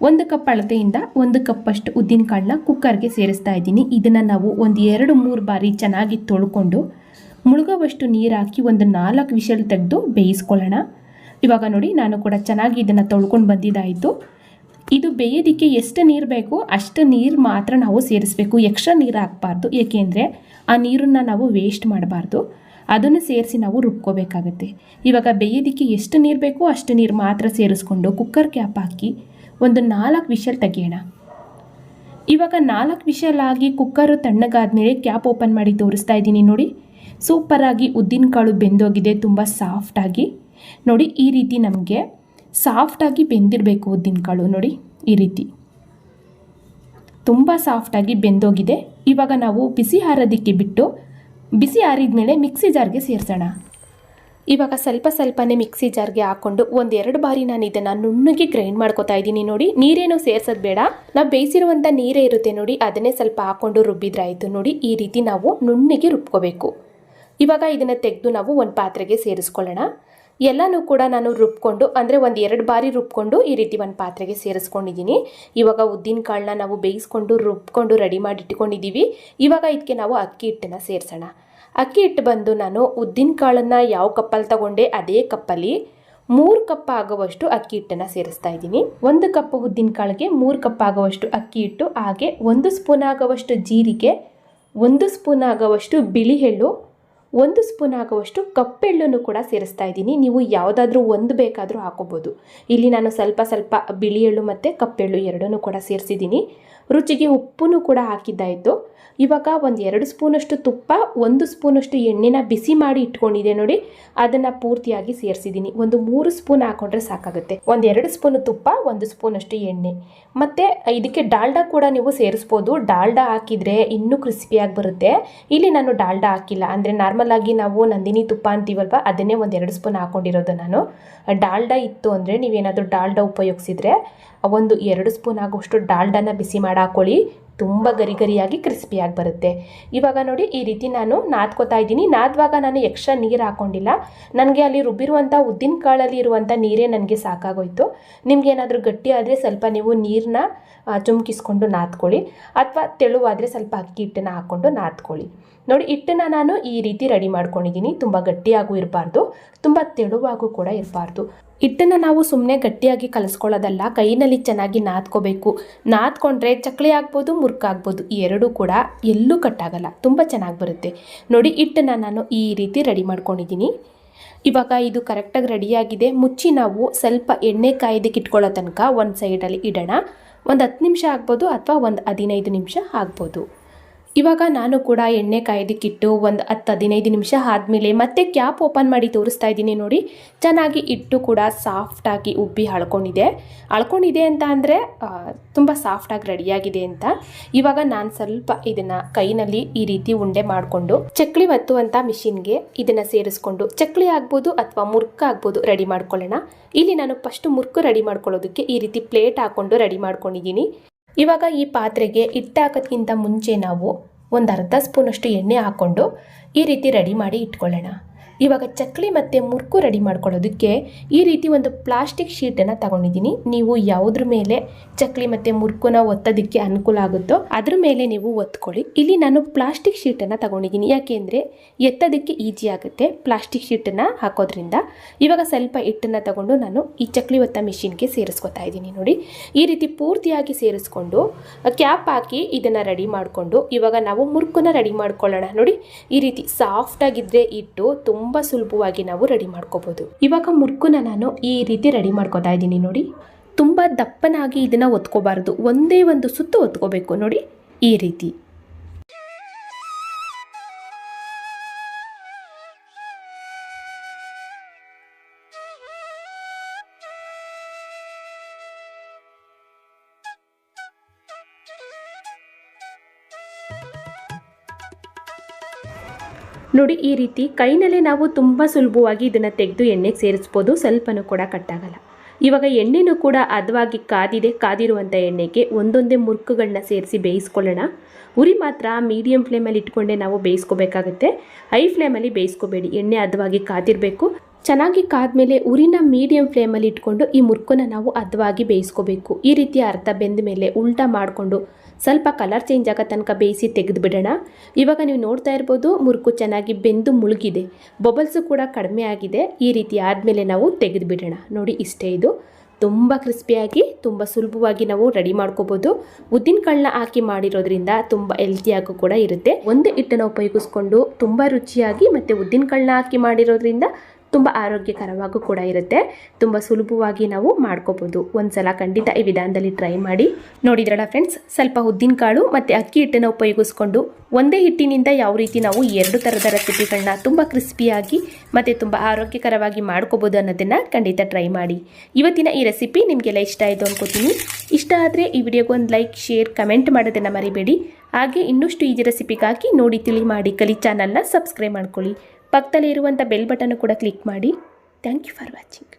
ಒಂದು ಕಪ್ ಅಳತೆಯಿಂದ ಒಂದು ಕಪ್ಪಷ್ಟು ಉದ್ದಿನ ಕಾಳನ್ನ ಕುಕ್ಕರ್ಗೆ ಸೇರಿಸ್ತಾ ಇದ್ದೀನಿ. ಇದನ್ನು ನಾವು ಒಂದು ಎರಡು ಮೂರು ಬಾರಿ ಚೆನ್ನಾಗಿ ತೊಳ್ಕೊಂಡು ಮುಳುಗೋವಷ್ಟು ನೀರು ಹಾಕಿ ಒಂದು ನಾಲ್ಕು ವಿಷಲ್ ತೆಗೆದು ಬೇಯಿಸ್ಕೊಳ್ಳೋಣ. ಇವಾಗ ನೋಡಿ, ನಾನು ಕೂಡ ಚೆನ್ನಾಗಿ ಇದನ್ನು ತೊಳ್ಕೊಂಡು ಬಂದಿದ್ದಾಯಿತು. ಇದು ಬೇಯೋದಕ್ಕೆ ಎಷ್ಟು ನೀರು ಬೇಕು ಅಷ್ಟು ನೀರು ಮಾತ್ರ ನಾವು ಸೇರಿಸಬೇಕು. ಎಕ್ಸ್ಟ್ರಾ ನೀರು ಹಾಕಬಾರ್ದು. ಏಕೆಂದರೆ ಆ ನೀರನ್ನು ನಾವು ವೇಸ್ಟ್ ಮಾಡಬಾರ್ದು. ಅದನ್ನು ಸೇರಿಸಿ ನಾವು ರುಬ್ಕೋಬೇಕಾಗತ್ತೆ. ಇವಾಗ ಬೇಯೋದಕ್ಕೆ ಎಷ್ಟು ನೀರು ಬೇಕೋ ಅಷ್ಟು ನೀರು ಮಾತ್ರ ಸೇರಿಸ್ಕೊಂಡು ಕುಕ್ಕರ್ ಕ್ಯಾಪ್ ಹಾಕಿ ಒಂದು ನಾಲ್ಕು ವಿಷಲ್ ತೆಗೆಯೋಣ. ಇವಾಗ ನಾಲ್ಕು ವಿಷಲ್ ಆಗಿ ಕುಕ್ಕರು ತಣ್ಣಗಾದ್ಮೇಲೆ ಕ್ಯಾಪ್ ಓಪನ್ ಮಾಡಿ ತೋರಿಸ್ತಾ ಇದ್ದೀನಿ ನೋಡಿ. ಸೂಪರಾಗಿ ಉದ್ದಿನಕಾಳು ಬೆಂದೋಗಿದೆ, ತುಂಬ ಸಾಫ್ಟಾಗಿ ನೋಡಿ, ಈ ರೀತಿ ನಮಗೆ ಸಾಫ್ಟಾಗಿ ಬೆಂದಿರಬೇಕು ಉದ್ದಿನಕಾಳು ನೋಡಿ, ಈ ರೀತಿ. ತುಂಬ ಸಾಫ್ಟಾಗಿ ಬೆಂದೋಗಿದೆ. ಇವಾಗ ನಾವು ಬಿಸಿ ಹಾರೋದಕ್ಕೆ ಬಿಟ್ಟು, ಬಿಸಿ ಆರಿದ ಮಿಕ್ಸಿ ಜಾರ್ಗೆ ಸೇರಿಸೋಣ. ಇವಾಗ ಸ್ವಲ್ಪ ಸ್ವಲ್ಪನೇ ಮಿಕ್ಸಿ ಜಾರ್ಗೆ ಹಾಕ್ಕೊಂಡು ಒಂದೆರಡು ಬಾರಿ ನಾನು ಇದನ್ನು ನುಣ್ಣಗೆ ಗ್ರೈಂಡ್ ಮಾಡ್ಕೊತಾ ಇದ್ದೀನಿ ನೋಡಿ. ನೀರೇನು ಸೇರ್ಸೋದು ಬೇಡ. ನಾವು ಬೇಯಿಸಿರುವಂಥ ನೀರೇ ಇರುತ್ತೆ ನೋಡಿ. ಅದನ್ನೇ ಸ್ವಲ್ಪ ಹಾಕ್ಕೊಂಡು ರುಬ್ಬಿದ್ರಾಯಿತು ನೋಡಿ. ಈ ರೀತಿ ನಾವು ನುಣ್ಣಗೆ ರುಬ್ಕೋಬೇಕು. ಇವಾಗ ಇದನ್ನು ತೆಗೆದು ನಾವು ಒಂದು ಪಾತ್ರೆಗೆ ಸೇರಿಸ್ಕೊಳ್ಳೋಣ. ಎಲ್ಲನೂ ಕೂಡ ನಾನು ರುಬ್ಕೊಂಡು, ಅಂದರೆ ಒಂದು ಎರಡು ಬಾರಿ ರುಬ್ಕೊಂಡು ಈ ರೀತಿ ಒಂದು ಪಾತ್ರೆಗೆ ಸೇರಿಸ್ಕೊಂಡಿದ್ದೀನಿ. ಇವಾಗ ಉದ್ದಿನ ಕಾಳನ್ನ ನಾವು ಬೇಯಿಸ್ಕೊಂಡು, ರುಬ್ಕೊಂಡು, ರೆಡಿ ಮಾಡಿ ಇಟ್ಕೊಂಡಿದ್ದೀವಿ. ಇವಾಗ ಇದಕ್ಕೆ ನಾವು ಅಕ್ಕಿ ಹಿಟ್ಟನ್ನು ಸೇರಿಸೋಣ. ಅಕ್ಕಿ ಹಿಟ್ಟು ಬಂದು ನಾನು ಉದ್ದಿನ ಕಾಳನ್ನು ಯಾವ ಕಪ್ಪಲ್ಲಿ ತಗೊಂಡೆ ಅದೇ ಕಪ್ಪಲ್ಲಿ ಮೂರು ಕಪ್ ಆಗುವಷ್ಟು ಅಕ್ಕಿ ಹಿಟ್ಟನ್ನು ಸೇರಿಸ್ತಾ ಇದ್ದೀನಿ. ಒಂದು ಕಪ್ ಉದ್ದಿನ ಕಾಳಿಗೆ ಮೂರು ಕಪ್ ಆಗುವಷ್ಟು ಅಕ್ಕಿ ಹಿಟ್ಟು, ಹಾಗೆ ಒಂದು ಸ್ಪೂನ್ ಆಗುವಷ್ಟು ಜೀರಿಗೆ, ಒಂದು ಸ್ಪೂನ್ ಆಗುವಷ್ಟು ಬಿಳಿ ಎಳ್ಳು ಒಂದು ಸ್ಪೂನ್ ಆಗುವಷ್ಟು ಕಪ್ಪೆಳ್ಳನ್ನು ಕೂಡ ಸೇರಿಸ್ತಾ ಇದ್ದೀನಿ. ನೀವು ಯಾವುದಾದ್ರೂ ಒಂದು ಬೇಕಾದರೂ ಹಾಕೋಬೋದು. ಇಲ್ಲಿ ನಾನು ಸ್ವಲ್ಪ ಸ್ವಲ್ಪ ಬಿಳಿ ಎಳ್ಳು ಮತ್ತು ಕಪ್ಪೆಳ್ಳು ಎರಡನ್ನೂ ಕೂಡ ಸೇರಿಸಿದ್ದೀನಿ. ರುಚಿಗೆ ಉಪ್ಪನ್ನು ಕೂಡ ಹಾಕಿದ್ದಾಯಿತು ಇವಾಗ ಒಂದು ಎರಡು ಸ್ಪೂನಷ್ಟು ತುಪ್ಪ, ಒಂದು ಸ್ಪೂನಷ್ಟು ಎಣ್ಣೆನ ಬಿಸಿ ಮಾಡಿ ಇಟ್ಕೊಂಡಿದೆ ನೋಡಿ. ಅದನ್ನು ಪೂರ್ತಿಯಾಗಿ ಸೇರಿಸಿದ್ದೀನಿ. ಒಂದು ಮೂರು ಸ್ಪೂನ್ ಹಾಕೊಂಡ್ರೆ ಸಾಕಾಗುತ್ತೆ. ಒಂದು ಎರಡು ಸ್ಪೂನ್ ತುಪ್ಪ, ಒಂದು ಸ್ಪೂನಷ್ಟು ಎಣ್ಣೆ. ಮತ್ತು ಇದಕ್ಕೆ ಡಾಲ್ಡಾ ಕೂಡ ನೀವು ಸೇರಿಸ್ಬೋದು. ಡಾಲ್ಡಾ ಹಾಕಿದರೆ ಇನ್ನೂ ಕ್ರಿಸ್ಪಿಯಾಗಿ ಬರುತ್ತೆ. ಇಲ್ಲಿ ನಾನು ಡಾಲ್ಡಾ ಹಾಕಿಲ್ಲ. ಅಂದರೆ ನಾರ್ಮಲ್ ಆಗಿ ನಾವು ನಂದಿನಿ ತುಪ್ಪ ಅಂತೀವಲ್ವ? ಅದನ್ನೇ ಒಂದು ಎರಡು ಸ್ಪೂನ್ ಹಾಕೊಂಡಿರೋದು ನಾನು. ಡಾಲ್ಡಾ ಇತ್ತು ಅಂದರೆ ನೀವೇನಾದರೂ ಡಾಲ್ಡಾ ಉಪಯೋಗಿಸಿದ್ರೆ ಒಂದು ಎರಡು ಸ್ಪೂನ್ ಆಗುವಷ್ಟು ಡಾಲ್ಡಾನ ಬಿಸಿ ಮಾಡಿ ಹಾಕೊಳ್ಳಿ ತುಂಬ ಗರಿ ಗರಿಯಾಗಿ ಕ್ರಿಸ್ಪಿಯಾಗಿ ಬರುತ್ತೆ. ಇವಾಗ ನೋಡಿ, ಈ ರೀತಿ ನಾನು ನಾದ್ಕೋತಾ ಇದ್ದೀನಿ. ನಾದ್ವಾಗ ನಾನು ಎಕ್ಸ್ಟ್ರಾ ನೀರು ಹಾಕ್ಕೊಂಡಿಲ್ಲ ನನಗೆ ಅಲ್ಲಿ ರುಬ್ಬಿರುವಂಥ ಉದ್ದಿನ ಕಾಳಲ್ಲಿ ಇರುವಂಥ ನೀರೇ ನನಗೆ ಸಾಕಾಗೋಯಿತು. ನಿಮ್ಗೆ ಏನಾದರೂ ಗಟ್ಟಿ ಆದರೆ ಸ್ವಲ್ಪ ನೀವು ನೀರನ್ನ ಚುಮುಕಿಸ್ಕೊಂಡು ನಾದ್ಕೊಳ್ಳಿ. ಅಥವಾ ತೆಳುವಾದರೆ ಸ್ವಲ್ಪ ಅಕ್ಕಿ ಹಿಟ್ಟನ್ನು ಹಾಕ್ಕೊಂಡು ನಾದ್ಕೊಳ್ಳಿ. ನೋಡಿ, ಹಿಟ್ಟನ್ನು ನಾನು ಈ ರೀತಿ ರೆಡಿ ಮಾಡ್ಕೊಂಡಿದ್ದೀನಿ. ತುಂಬ ಗಟ್ಟಿಯಾಗೂ ಇರಬಾರ್ದು, ತುಂಬ ತೆಳುವಾಗೂ ಕೂಡ ಇರಬಾರ್ದು. ಹಿಟ್ಟನ್ನು ನಾವು ಸುಮ್ಮನೆ ಗಟ್ಟಿಯಾಗಿ ಕಲಿಸ್ಕೊಳ್ಳೋದಲ್ಲ, ಕೈನಲ್ಲಿ ಚೆನ್ನಾಗಿ ನಾದ್ಕೋಬೇಕು. ನಾದ್ಕೊಂಡ್ರೆ ಚಕ್ಲಿ ಆಗ್ಬೋದು ಮುರುಕಾಗ್ಬೋದು ಈ ಎರಡೂ ಕೂಡ ಎಲ್ಲೂ ಕಟ್ಟಾಗಲ್ಲ, ತುಂಬ ಚೆನ್ನಾಗಿ ಬರುತ್ತೆ. ನೋಡಿ, ಹಿಟ್ಟನ್ನು ನಾನು ಈ ರೀತಿ ರೆಡಿ ಮಾಡ್ಕೊಂಡಿದ್ದೀನಿ. ಇವಾಗ ಇದು ಕರೆಕ್ಟಾಗಿ ರೆಡಿಯಾಗಿದೆ. ಮುಚ್ಚಿ ನಾವು ಸ್ವಲ್ಪ ಎಣ್ಣೆ ಕಾಯ್ದಕ್ಕೆ ಇಟ್ಕೊಳ್ಳೋ ತನಕ ಒಂದು ಸೈಡಲ್ಲಿ ಇಡೋಣ. ಒಂದು ಹತ್ತು ನಿಮಿಷ ಆಗ್ಬೋದು ಅಥವಾ ಒಂದು ಹದಿನೈದು ನಿಮಿಷ ಆಗ್ಬೋದು. ಇವಾಗ ನಾನು ಕೂಡ ಎಣ್ಣೆ ಕಾಯ್ದಕ್ಕಿಟ್ಟು ಒಂದು ಹತ್ತು ಹದಿನೈದು ನಿಮಿಷ ಆದಮೇಲೆ ಮತ್ತೆ ಕ್ಯಾಪ್ ಓಪನ್ ಮಾಡಿ ತೋರಿಸ್ತಾ ಇದ್ದೀನಿ ನೋಡಿ. ಚೆನ್ನಾಗಿ ಇಟ್ಟು ಕೂಡ ಸಾಫ್ಟಾಗಿ ಉಬ್ಬಿ ಹಳ್ಕೊಂಡಿದೆ ಹಳ್ಕೊಂಡಿದೆ ಅಂತ ಅಂದರೆ ತುಂಬ ಸಾಫ್ಟಾಗಿ ರೆಡಿಯಾಗಿದೆ ಅಂತ. ಇವಾಗ ನಾನು ಸ್ವಲ್ಪ ಇದನ್ನು ಕೈನಲ್ಲಿ ಈ ರೀತಿ ಉಂಡೆ ಮಾಡಿಕೊಂಡು ಚಕ್ಲಿ ಒತ್ತುವಂಥ ಮಿಷಿನ್ಗೆ ಇದನ್ನು ಸೇರಿಸ್ಕೊಂಡು ಚಕ್ಲಿ ಆಗ್ಬೋದು ಅಥವಾ ಮುರ್ಕ ಆಗ್ಬೋದು ರೆಡಿ ಮಾಡ್ಕೊಳ್ಳೋಣ. ಇಲ್ಲಿ ನಾನು ಫಸ್ಟು ಮುರ್ಕು ರೆಡಿ ಮಾಡ್ಕೊಳ್ಳೋದಕ್ಕೆ ಈ ರೀತಿ ಪ್ಲೇಟ್ ಹಾಕ್ಕೊಂಡು ರೆಡಿ ಮಾಡ್ಕೊಂಡಿದ್ದೀನಿ. ಇವಾಗ ಈ ಪಾತ್ರೆಗೆ ಹಿಟ್ಟಾಕೋದ್ಕಿಂತ ಮುಂಚೆ ನಾವು ಒಂದು ಅರ್ಧ ಸ್ಪೂನಷ್ಟು ಎಣ್ಣೆ ಹಾಕ್ಕೊಂಡು ಈ ರೀತಿ ರೆಡಿ ಮಾಡಿ ಇಟ್ಕೊಳ್ಳೋಣ. ಇವಾಗ ಚಕ್ಲಿ ಮತ್ತು ಮುರ್ಕು ರೆಡಿ ಮಾಡ್ಕೊಳ್ಳೋದಕ್ಕೆ ಈ ರೀತಿ ಒಂದು ಪ್ಲಾಸ್ಟಿಕ್ ಶೀಟನ್ನು ತಗೊಂಡಿದ್ದೀನಿ. ನೀವು ಯಾವುದ್ರ ಮೇಲೆ ಚಕ್ಲಿ ಮತ್ತು ಮುರ್ಕುನ ಒತ್ತೋದಕ್ಕೆ ಅನುಕೂಲ ಆಗುತ್ತೋ ಅದ್ರ ಮೇಲೆ ನೀವು ಒತ್ಕೊಳ್ಳಿ. ಇಲ್ಲಿ ನಾನು ಪ್ಲಾಸ್ಟಿಕ್ ಶೀಟನ್ನು ತಗೊಂಡಿದ್ದೀನಿ. ಯಾಕೆಂದರೆ ಎತ್ತೋದಕ್ಕೆ ಈಜಿ ಆಗುತ್ತೆ ಪ್ಲಾಸ್ಟಿಕ್ ಶೀಟನ್ನು ಹಾಕೋದ್ರಿಂದ. ಇವಾಗ ಸ್ವಲ್ಪ ಹಿಟ್ಟನ್ನು ತಗೊಂಡು ನಾನು ಈ ಚಕ್ಲಿ ಒತ್ತ ಮಿಷಿನ್ಗೆ ಸೇರಿಸ್ಕೊತಾ ಇದ್ದೀನಿ ನೋಡಿ. ಈ ರೀತಿ ಪೂರ್ತಿಯಾಗಿ ಸೇರಿಸ್ಕೊಂಡು ಕ್ಯಾಪ್ ಹಾಕಿ ಇದನ್ನು ರೆಡಿ ಮಾಡಿಕೊಂಡು, ಇವಾಗ ನಾವು ಮುರ್ಕುನ ರೆಡಿ ಮಾಡ್ಕೊಳ್ಳೋಣ ನೋಡಿ. ಈ ರೀತಿ ಸಾಫ್ಟ್ ಆಗಿದ್ರೆ ಇಟ್ಟು ತುಂಬ ಸುಲಭವಾಗಿ ನಾವು ರೆಡಿ ಮಾಡ್ಕೋಬಹುದು ಇವಾಗ ಮುರ್ಕುನ ನಾನು ಈ ರೀತಿ ರೆಡಿ ಮಾಡ್ಕೋತಾ ಇದ್ದೀನಿ ನೋಡಿ. ತುಂಬ ದಪ್ಪನಾಗಿ ಇದನ್ನ ಒತ್ಕೋಬಾರ್ದು. ಒಂದೇ ಒಂದು ಸುತ್ತು ಒತ್ಕೋಬೇಕು ನೋಡಿ ಈ ರೀತಿ. ನೋಡಿ, ಈ ರೀತಿ ಕೈನಲ್ಲೇ ನಾವು ತುಂಬ ಸುಲಭವಾಗಿ ಇದನ್ನು ತೆಗೆದು ಎಣ್ಣೆಗೆ ಸೇರಿಸ್ಬೋದು. ಸ್ವಲ್ಪನೂ ಕೂಡ ಕಟ್ಟಾಗಲ್ಲ. ಇವಾಗ ಎಣ್ಣೆನೂ ಕೂಡ ಅದವಾಗಿ ಕಾದಿದೆ. ಕಾದಿರುವಂಥ ಎಣ್ಣೆಗೆ ಒಂದೊಂದೇ ಮುರುಕುಗಳನ್ನ ಸೇರಿಸಿ ಬೇಯಿಸ್ಕೊಳ್ಳೋಣ. ಉರಿ ಮಾತ್ರ ಮೀಡಿಯಂ ಫ್ಲೇಮಲ್ಲಿ ಇಟ್ಕೊಂಡೆ ನಾವು ಬೇಯಿಸ್ಕೋಬೇಕಾಗುತ್ತೆ. ಹೈ ಫ್ಲೇಮಲ್ಲಿ ಬೇಯಿಸ್ಕೋಬೇಡಿ. ಎಣ್ಣೆ ಅದವಾಗಿ ಕಾದಿರಬೇಕು. ಚೆನ್ನಾಗಿ ಕಾದ್ಮೇಲೆ ಉರಿನ ಮೀಡಿಯಂ ಫ್ಲೇಮಲ್ಲಿ ಇಟ್ಕೊಂಡು ಈ ಮುರ್ಕುನ ನಾವು ಅದವಾಗಿ ಬೇಯಿಸ್ಕೋಬೇಕು. ಈ ರೀತಿ ಅರ್ಧ ಬೆಂದ ಮೇಲೆ ಉಲ್ಟಾ ಮಾಡಿಕೊಂಡು ಸ್ವಲ್ಪ ಕಲರ್ ಚೇಂಜ್ ಆಗೋ ತನಕ ಬೇಯಿಸಿ ತೆಗೆದು ಬಿಡೋಣ ಇವಾಗ ನೀವು ನೋಡ್ತಾ ಇರ್ಬೋದು ಮುರುಕು ಚೆನ್ನಾಗಿ ಬೆಂದು ಮುಳುಗಿದೆ. ಬಬಲ್ಸು ಕೂಡ ಕಡಿಮೆ ಆಗಿದೆ. ಈ ರೀತಿ ಆದಮೇಲೆ ನಾವು ತೆಗೆದು ಬಿಡೋಣ ನೋಡಿ ಇಷ್ಟೇ ಇದು. ತುಂಬ ಕ್ರಿಸ್ಪಿಯಾಗಿ ತುಂಬ ಸುಲಭವಾಗಿ ನಾವು ರೆಡಿ ಮಾಡ್ಕೋಬೋದು. ಉದ್ದಿನಕಾಳನ್ನ ಹಾಕಿ ಮಾಡಿರೋದ್ರಿಂದ ತುಂಬ ಹೆಲ್ತಿಯಾಗೂ ಕೂಡ ಇರುತ್ತೆ. ಒಂದು ಹಿಟ್ಟನ್ನು ಉಪಯೋಗಿಸ್ಕೊಂಡು ತುಂಬ ರುಚಿಯಾಗಿ ಮತ್ತು ಉದ್ದಿನಕಾಳನ್ನ ಹಾಕಿ ಮಾಡಿರೋದ್ರಿಂದ ತುಂಬ ಆರೋಗ್ಯಕರವಾಗೂ ಕೂಡ ಇರುತ್ತೆ. ತುಂಬ ಸುಲಭವಾಗಿ ನಾವು ಮಾಡ್ಕೋಬೋದು. ಒಂದ್ಸಲ ಖಂಡಿತ ಈ ವಿಧಾನದಲ್ಲಿ ಟ್ರೈ ಮಾಡಿ ನೋಡಿದ್ರಲ್ಲ ಫ್ರೆಂಡ್ಸ್ ಸ್ವಲ್ಪ ಉದ್ದಿನಕಾಳು ಮತ್ತು ಅಕ್ಕಿ ಹಿಟ್ಟನ್ನು ಉಪಯೋಗಿಸ್ಕೊಂಡು ಒಂದೇ ಹಿಟ್ಟಿನಿಂದ ಯಾವ ರೀತಿ ನಾವು ಎರಡು ಥರದ ರೆಸಿಪಿಗಳನ್ನ ತುಂಬ ಕ್ರಿಸ್ಪಿಯಾಗಿ ಮತ್ತು ತುಂಬ ಆರೋಗ್ಯಕರವಾಗಿ ಮಾಡ್ಕೋಬೋದು ಅನ್ನೋದನ್ನು ಖಂಡಿತ ಟ್ರೈ ಮಾಡಿ. ಇವತ್ತಿನ ಈ ರೆಸಿಪಿ ನಿಮಗೆಲ್ಲ ಇಷ್ಟ ಆಯಿತು ಅನ್ಕೋತೀನಿ. ಇಷ್ಟ ಆದರೆ ಈ ವಿಡಿಯೋಗೆ ಒಂದು ಲೈಕ್ ಶೇರ್ ಕಮೆಂಟ್ ಮಾಡೋದನ್ನು ಮರಿಬೇಡಿ. ಹಾಗೆ ಇನ್ನಷ್ಟು ಈಜಿ ರೆಸಿಪಿಗಾಗಿ ನೋಡಿ, ತಿಳಿ ಮಾಡಿ, ಕಲಿ ಚಾನಲ್ನ ಸಬ್ಸ್ಕ್ರೈಬ್ ಮಾಡ್ಕೊಳ್ಳಿ. ಪಕ್ಕದಲ್ಲಿ ಇರುವಂಥ ಬೆಲ್ ಬಟನ್ ಕೂಡ ಕ್ಲಿಕ್ ಮಾಡಿ. Thank you for watching